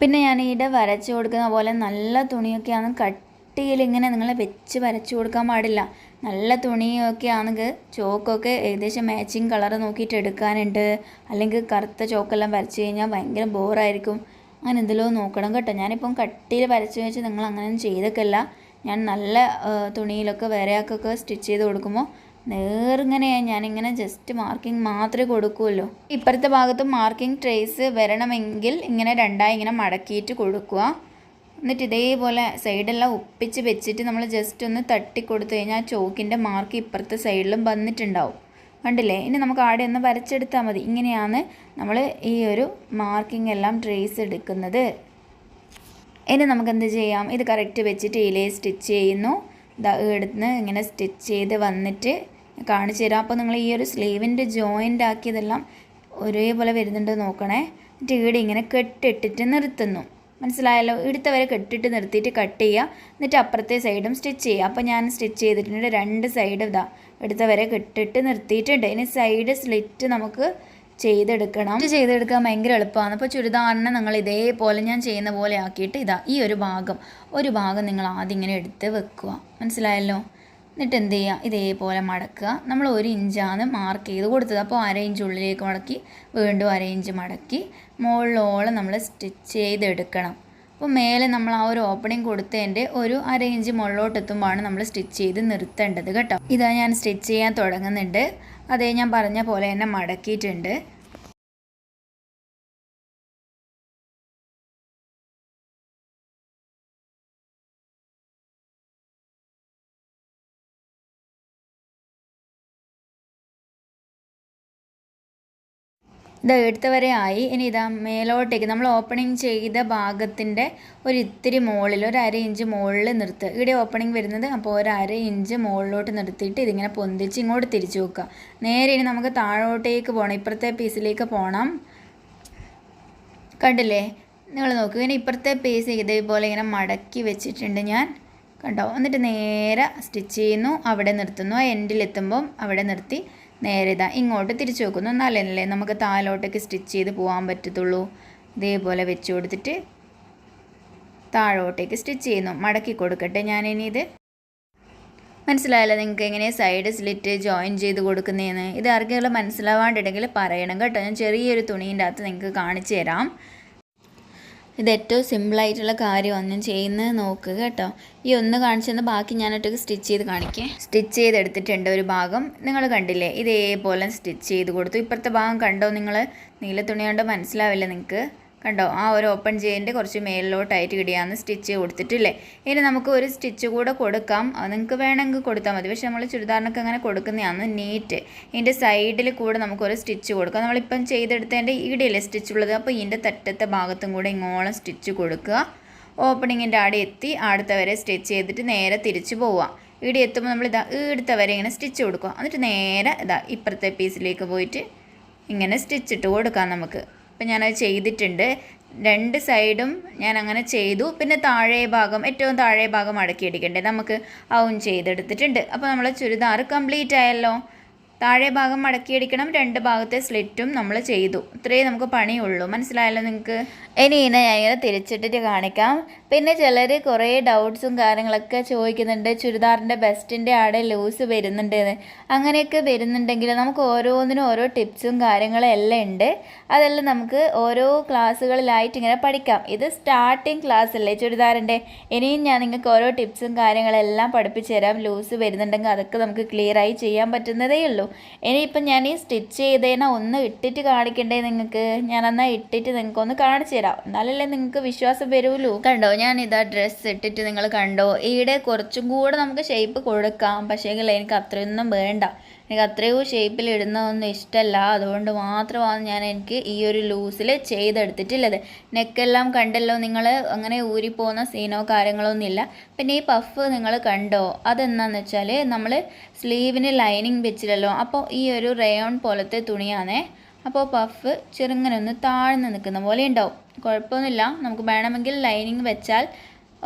പിന്നെ ഞാൻ ഈടെ വരച്ച് കൊടുക്കുന്ന പോലെ നല്ല തുണിയൊക്കെയാണ് കട്ടിയിൽ ഇങ്ങനെ നിങ്ങൾ വെച്ച് വരച്ച് കൊടുക്കാൻ പാടില്ല. നല്ല തുണിയൊക്കെ ആണെങ്കിൽ ചോക്കൊക്കെ ഏകദേശം മാച്ചിങ് കളർ നോക്കിയിട്ട് എടുക്കാനുണ്ട്. അല്ലെങ്കിൽ കറുത്ത ചോക്കെല്ലാം വരച്ച് കഴിഞ്ഞാൽ ഭയങ്കര ബോറായിരിക്കും. അങ്ങനെ എന്തെല്ലോ നോക്കണം കേട്ടോ. ഞാനിപ്പം കട്ടിയിൽ വരച്ച് വെച്ച് നിങ്ങൾ അങ്ങനെയൊന്നും ചെയ്തേക്കല്ല ഞാൻ നല്ല തുണിയിലൊക്കെ വേറെ ആൾക്കൊക്കെ സ്റ്റിച്ച് ചെയ്ത് കൊടുക്കുമ്പോൾ നേറിങ്ങനെ ഞാനിങ്ങനെ ജസ്റ്റ് മാർക്കിംഗ് മാത്രമേ കൊടുക്കുമല്ലോ ഇപ്പുറത്തെ ഭാഗത്ത് മാർക്കിംഗ് ട്രേസ് വരണമെങ്കിൽ ഇങ്ങനെ രണ്ടായി ഇങ്ങനെ മടക്കിയിട്ട് കൊടുക്കുക. എന്നിട്ട് ഇതേപോലെ സൈഡെല്ലാം ഒപ്പിച്ച് വെച്ചിട്ട് നമ്മൾ ജസ്റ്റ് ഒന്ന് തട്ടി കൊടുത്തു കഴിഞ്ഞാൽ ചോക്കിന്റെ മാർക്ക് ഇപ്പുറത്തെ സൈഡിലും വന്നിട്ടുണ്ടാവും. കണ്ടില്ലേ? ഇനി നമുക്ക് ആടെ ഒന്ന് വരച്ചെടുത്താൽ മതി. ഇങ്ങനെയാണ് നമ്മൾ ഈ ഒരു മാർക്കിംഗ് എല്ലാം ട്രേസ് എടുക്കുന്നത്. ഇനി നമുക്ക് എന്ത് ചെയ്യാം? ഇത് കറക്റ്റ് വെച്ചിട്ട് ഇലേ സ്റ്റിച്ച് ചെയ്യുന്നു. എടുത്ത് ഇങ്ങനെ സ്റ്റിച്ച് ചെയ്ത് വന്നിട്ട് കാണിച്ചു തരാം. അപ്പോൾ നിങ്ങൾ ഈ ഒരു സ്ലീവിന്റെ ജോയിന്റ് ആക്കിയതെല്ലാം ഒരേപോലെ വരുന്നുണ്ട് നോക്കണേ. എന്നിട്ട് ഇവിടെ ഇങ്ങനെ കെട്ടിട്ടിട്ട് നിർത്തുന്നു. മനസ്സിലായല്ലോ? ഇടുത്ത വരെ കെട്ടിട്ട് നിർത്തിയിട്ട് കട്ട് ചെയ്യുക. എന്നിട്ട് അപ്പുറത്തെ സൈഡും സ്റ്റിച്ച് ചെയ്യുക. അപ്പോൾ ഞാൻ സ്റ്റിച്ച് ചെയ്തിട്ടുണ്ട്. രണ്ട് സൈഡ് ഇതാ എടുത്ത വരെ കെട്ടിട്ട് നിർത്തിയിട്ടുണ്ട്. ഇനി സൈഡ് സ്ലിറ്റ് നമുക്ക് ചെയ്തെടുക്കണം. ഇത് ചെയ്തെടുക്കാൻ ഭയങ്കര എളുപ്പമാണ്. അപ്പോൾ ചുരിദാറിനെ നിങ്ങൾ ഇതേപോലെ ഞാൻ ചെയ്യുന്ന പോലെ ആക്കിയിട്ട് ഇതാ ഈ ഒരു ഭാഗം. ഒരു ഭാഗം നിങ്ങൾ ആദ്യം ഇങ്ങനെ എടുത്ത് വെക്കുക. മനസ്സിലായല്ലോ? എന്നിട്ട് എന്ത് ചെയ്യുക ഇതേപോലെ മടക്കുക. നമ്മൾ ഒരു ഇഞ്ചാണ് മാർക്ക് ചെയ്ത് കൊടുത്തത്. അപ്പോൾ അര ഇഞ്ച് ഉള്ളിലേക്ക് മടക്കി വീണ്ടും അര ഇഞ്ച് മടക്കി മുകളിലോളം നമ്മൾ സ്റ്റിച്ച് ചെയ്തെടുക്കണം. അപ്പോൾ മേലെ നമ്മൾ ആ ഒരു ഓപ്പണിംഗ് കൊടുത്തതിന്റെ ഒരു അര ഇഞ്ച് മുകളിലോട്ട് എത്തുമ്പോഴാണ് നമ്മൾ സ്റ്റിച്ച് ചെയ്ത് നിർത്തേണ്ടത് കേട്ടോ. ഇതാ ഞാൻ സ്റ്റിച്ച് ചെയ്യാൻ തുടങ്ങുന്നുണ്ട്. അതേ ഞാൻ പറഞ്ഞ പോലെ തന്നെ മടക്കിയിട്ടുണ്ട്. ഇത് എടുത്ത വരെ ആയി. ഇനി ഇതാ മേലോട്ടേക്ക് നമ്മൾ ഓപ്പണിങ് ചെയ്ത ഭാഗത്തിന്റെ ഒരു ഇത്തിരി മുകളിൽ ഒരു അര ഇഞ്ച് മുകളിൽ നിർത്തുക ഇവിടെ ഓപ്പണിങ് വരുന്നത് അപ്പോൾ ഒരു അര ഇഞ്ച് മുകളിലോട്ട് നിർത്തിയിട്ട് ഇതിങ്ങനെ പൊന്തിച്ച് ഇങ്ങോട്ട് തിരിച്ചു വെക്കുക. നേരെ ഇനി നമുക്ക് താഴോട്ടേക്ക് പോകണം ഇപ്പുറത്തെ പീസിലേക്ക് പോകണം കണ്ടില്ലേ? നിങ്ങൾ നോക്കുക ഇനി ഇപ്പുറത്തെ പീസ് ഇതേപോലെ ഇങ്ങനെ മടക്കി വെച്ചിട്ടുണ്ട് ഞാൻ. കണ്ടോ? എന്നിട്ട് നേരെ സ്റ്റിച്ച് ചെയ്യുന്നു. അവിടെ നിർത്തുന്നു. എൻഡിലെത്തുമ്പം അവിടെ നിർത്തി. നേരെ ഇതാ ഇങ്ങോട്ട് തിരിച്ചു വെക്കുന്നു എന്നാലല്ലേ നമുക്ക് താഴോട്ടേക്ക് സ്റ്റിച്ച് ചെയ്ത് പോകാൻ പറ്റത്തുള്ളൂ. ഇതേപോലെ വെച്ച് കൊടുത്തിട്ട് താഴോട്ടേക്ക് സ്റ്റിച്ച് ചെയ്യുന്നു. മടക്കി കൊടുക്കട്ടെ ഞാനിനി ഇത്. മനസ്സിലായല്ലോ നിങ്ങൾക്ക് എങ്ങനെ സൈഡ് സ്ലിറ്റ് ജോയിൻ ചെയ്ത് കൊടുക്കുന്നതെന്ന്? ഇത് ആർക്കെങ്കിലും മനസ്സിലാവാണ്ടുണ്ടെങ്കിൽ പറയണം കേട്ടോ. ഞാൻ ചെറിയൊരു തുണീന്റെ അകത്ത് നിങ്ങൾക്ക് കാണിച്ചു തരാം. ഇത് ഏറ്റവും സിമ്പിളായിട്ടുള്ള കാര്യമാണ് ഞാൻ ചെയ്യുന്നത് നോക്കുക കേട്ടോ. ഈ ഒന്ന് കാണിച്ചെന്ന് ബാക്കി ഞാനിട്ട് സ്റ്റിച്ച് ചെയ്ത് കാണിക്കേ. സ്റ്റിച്ച് ചെയ്തെടുത്തിട്ടുണ്ട് ഒരു ഭാഗം. നിങ്ങൾ കണ്ടില്ലേ? ഇതേപോലെ സ്റ്റിച്ച് ചെയ്ത് കൊടുത്തു. ഇപ്പുറത്തെ ഭാഗം കണ്ടോ നിങ്ങൾ? നീല തുണി കണ്ടോ? മനസ്സിലാവില്ല നിങ്ങൾക്ക് കണ്ടോ? ആ ഒരു ഓപ്പൺ ചെയ്യേണ്ട കുറച്ച് മേലിലോട്ടായിട്ട് ഇടിയാന്ന് സ്റ്റിച്ച് കൊടുത്തിട്ടില്ലേ? ഇനി നമുക്ക് ഒരു സ്റ്റിച്ച് കൂടെ കൊടുക്കാം. നിങ്ങൾക്ക് വേണമെങ്കിൽ കൊടുത്താൽ മതി. പക്ഷേ നമ്മൾ ചുരിദാറിനൊക്കെ അങ്ങനെ കൊടുക്കുന്നതാണ് നീറ്റ് ഇതിന്റെ സൈഡിൽ കൂടെ നമുക്കൊരു സ്റ്റിച്ച് കൊടുക്കാം. നമ്മളിപ്പം ചെയ്തെടുത്തതിന്റെ ഇടിയല്ലേ സ്റ്റിച്ച് ഉള്ളത്? അപ്പോൾ ഇതിന്റെ തറ്റത്തെ ഭാഗത്തും കൂടെ ഇങ്ങോളം സ്റ്റിച്ച് കൊടുക്കുക. ഓപ്പണിങ്ങിന്റെ ആടെ എത്തി. അടുത്ത വരെ സ്റ്റിച്ച് ചെയ്തിട്ട് നേരെ തിരിച്ചു പോവുക. ഇവിടെ എത്തുമ്പോൾ നമ്മൾ ഇതാ ഇടുത്തവരെ ഇങ്ങനെ സ്റ്റിച്ച് കൊടുക്കുക. എന്നിട്ട് നേരെ ഇതാ ഇപ്പുറത്തെ പീസിലേക്ക് പോയിട്ട് ഇങ്ങനെ സ്റ്റിച്ചിട്ട് കൊടുക്കാം നമുക്ക്. അപ്പം ഞാനത് ചെയ്തിട്ടുണ്ട്. രണ്ട് സൈഡും ഞാൻ അങ്ങനെ ചെയ്തു. പിന്നെ താഴെ ഭാഗം ഏറ്റവും താഴെ ഭാഗം അടക്കിയെടുക്കണ്ടേ നമുക്ക് അതും ചെയ്തെടുത്തിട്ടുണ്ട്. അപ്പോൾ നമ്മൾ ചുരിദാർ കംപ്ലീറ്റ് ആയല്ലോ. താഴെ ഭാഗം മടക്കിയടിക്കണം രണ്ട് ഭാഗത്തെ സ്ലിറ്റും നമ്മൾ ചെയ്തു. ഇത്രയേ നമുക്ക് പണിയുള്ളൂ. മനസ്സിലായല്ലോ നിങ്ങൾക്ക് ഇനി ഇനെ ഞാൻ തിരിച്ചിട്ടിട്ട് കാണിക്കാം. പിന്നെ ചിലർ കുറേ ഡൗട്ട്സും കാര്യങ്ങളൊക്കെ ചോദിക്കുന്നുണ്ട്. ചുരിദാറിന്റെ ബെസ്റ്റിന്റെ ആടെ ലൂസ് വരുന്നുണ്ട് അങ്ങനെയൊക്കെ വരുന്നുണ്ടെങ്കിൽ നമുക്ക് ഓരോന്നിനും ഓരോ ടിപ്സും കാര്യങ്ങളും എല്ലാം ഉണ്ട്. അതെല്ലാം നമുക്ക് ഓരോ ക്ലാസ്സുകളിലായിട്ട് ഇങ്ങനെ പഠിക്കാം. ഇത് സ്റ്റാർട്ടിങ് ക്ലാസ് അല്ലേ ചുരിദാറിന്റെ ഇനിയും ഞാൻ നിങ്ങൾക്ക് ഓരോ ടിപ്സും കാര്യങ്ങളെല്ലാം പഠിപ്പിച്ചു തരാം ലൂസ് വരുന്നുണ്ടെങ്കിൽ അതൊക്കെ നമുക്ക് ക്ലിയറായി ചെയ്യാൻ പറ്റുന്നതേ ഉള്ളൂ. ഇനിയിപ്പം ഞാൻ ഈ സ്റ്റിച്ച് ചെയ്തേനെ ഒന്ന് ഇട്ടിട്ട് കാണിക്കണ്ടേ നിങ്ങൾക്ക്? ഞാൻ എന്നാൽ ഇട്ടിട്ട് നിങ്ങൾക്ക് ഒന്ന് കാണിച്ചു തരാം. എന്നാലല്ലേ നിങ്ങൾക്ക് വിശ്വാസം വരുമല്ലോ കണ്ടോ ഞാൻ ഇതാ ഡ്രസ്സ് ഇട്ടിട്ട് നിങ്ങൾ കണ്ടോ? ഈടെ കുറച്ചും കൂടെ നമുക്ക് ഷേപ്പ് കൊടുക്കാം. പക്ഷേ എനിക്ക് അത്രയൊന്നും വേണ്ട. എനിക്ക് അത്രയോ ഷേപ്പിൽ ഇടുന്നതൊന്നും ഇഷ്ടമല്ല അതുകൊണ്ട് മാത്രമാണ് ഞാൻ എനിക്ക് ഈ ഒരു ലൂസിൽ ചെയ്തെടുത്തിട്ടുള്ളത്. നെക്കെല്ലാം കണ്ടല്ലോ നിങ്ങൾ അങ്ങനെ ഊരിപ്പോകുന്ന സീനോ കാര്യങ്ങളോ ഒന്നുമില്ല. പിന്നെ ഈ പഫ് നിങ്ങൾ കണ്ടോ? അതെന്താണെന്ന് വെച്ചാൽ നമ്മൾ സ്ലീവിന് ലൈനിങ് വെച്ചില്ലല്ലോ. അപ്പോൾ ഈ ഒരു റയോൺ പോലത്തെ തുണിയാണേ. അപ്പോൾ പഫ് ചെറുങ്ങനെ ഒന്ന് താഴ്ന്ന് നിൽക്കുന്ന പോലെ ഉണ്ടാവും. കുഴപ്പമൊന്നുമില്ല. നമുക്ക് വേണമെങ്കിൽ ലൈനിങ് വെച്ചാൽ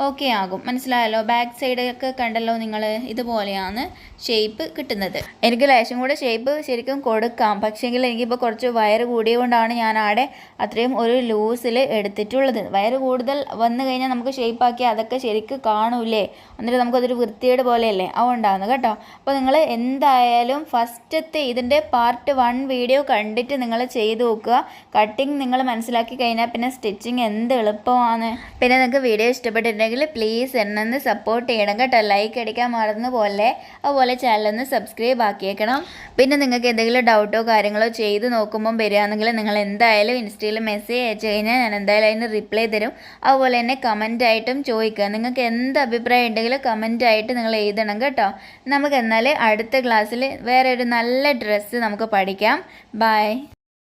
ഓക്കെ ആകും. മനസ്സിലായല്ലോ? ബാക്ക് സൈഡൊക്കെ കണ്ടല്ലോ നിങ്ങൾ ഇതുപോലെയാണ് ഷേപ്പ് കിട്ടുന്നത്. എനിക്ക് ലേശം കൂടെ ഷേപ്പ് ശരിക്കും കൊടുക്കാം. പക്ഷേങ്കിൽ എനിക്കിപ്പോൾ കുറച്ച് വയറ് കൂടിയതുകൊണ്ടാണ് ഞാൻ ആടെ അത്രയും ഒരു ലൂസിൽ എടുത്തിട്ടുള്ളത്. വയറ് കൂടുതൽ വന്നു കഴിഞ്ഞാൽ നമുക്ക് ഷേപ്പാക്കി അതൊക്കെ ശരിക്കും കാണൂലേ എന്നിട്ട് നമുക്കതൊരു വൃത്തിയേട് പോലെയല്ലേ? അതുകൊണ്ടാണ് കേട്ടോ. അപ്പോൾ നിങ്ങൾ എന്തായാലും ഫസ്റ്റത്തെ ഇതിന്റെ പാർട്ട് വൺ വീഡിയോ കണ്ടിട്ട് നിങ്ങൾ ചെയ്ത് നോക്കുക. കട്ടിങ് നിങ്ങൾ മനസ്സിലാക്കി കഴിഞ്ഞാൽ പിന്നെ സ്റ്റിച്ചിങ് എന്ത് എളുപ്പമാണ്. പിന്നെ നിങ്ങൾക്ക് വീഡിയോ ഇഷ്ടപ്പെട്ടിട്ടുണ്ടെങ്കിൽ ഉണ്ടെങ്കിൽ പ്ലീസ് എന്നെ സപ്പോർട്ട് ചെയ്യണം കേട്ടോ. ലൈക്ക് അടിക്കാൻ മറന്നു പോലെ. അതുപോലെ ചാനലൊന്ന് സബ്സ്ക്രൈബ് ആക്കിയേക്കണം. പിന്നെ നിങ്ങൾക്ക് എന്തെങ്കിലും ഡൗട്ടോ കാര്യങ്ങളോ ചെയ്ത് നോക്കുമ്പം വരികയാണെങ്കിൽ നിങ്ങൾ എന്തായാലും ഇൻസ്റ്റയിൽ മെസ്സേജ് അയച്ചു കഴിഞ്ഞാൽ ഞാൻ എന്തായാലും അതിന് റിപ്ലൈ തരും. അതുപോലെ തന്നെ കമന്റ് ആയിട്ടും ചോദിക്കുക. നിങ്ങൾക്ക് എന്ത് അഭിപ്രായം ഉണ്ടെങ്കിലും കമന്റ് ആയിട്ട് നിങ്ങൾ എഴുതണം കേട്ടോ. നമുക്ക് എന്നാൽ അടുത്ത ക്ലാസ്സിൽ വേറെ ഒരു നല്ല ഡ്രസ്സ് നമുക്ക് പഠിക്കാം. ബൈ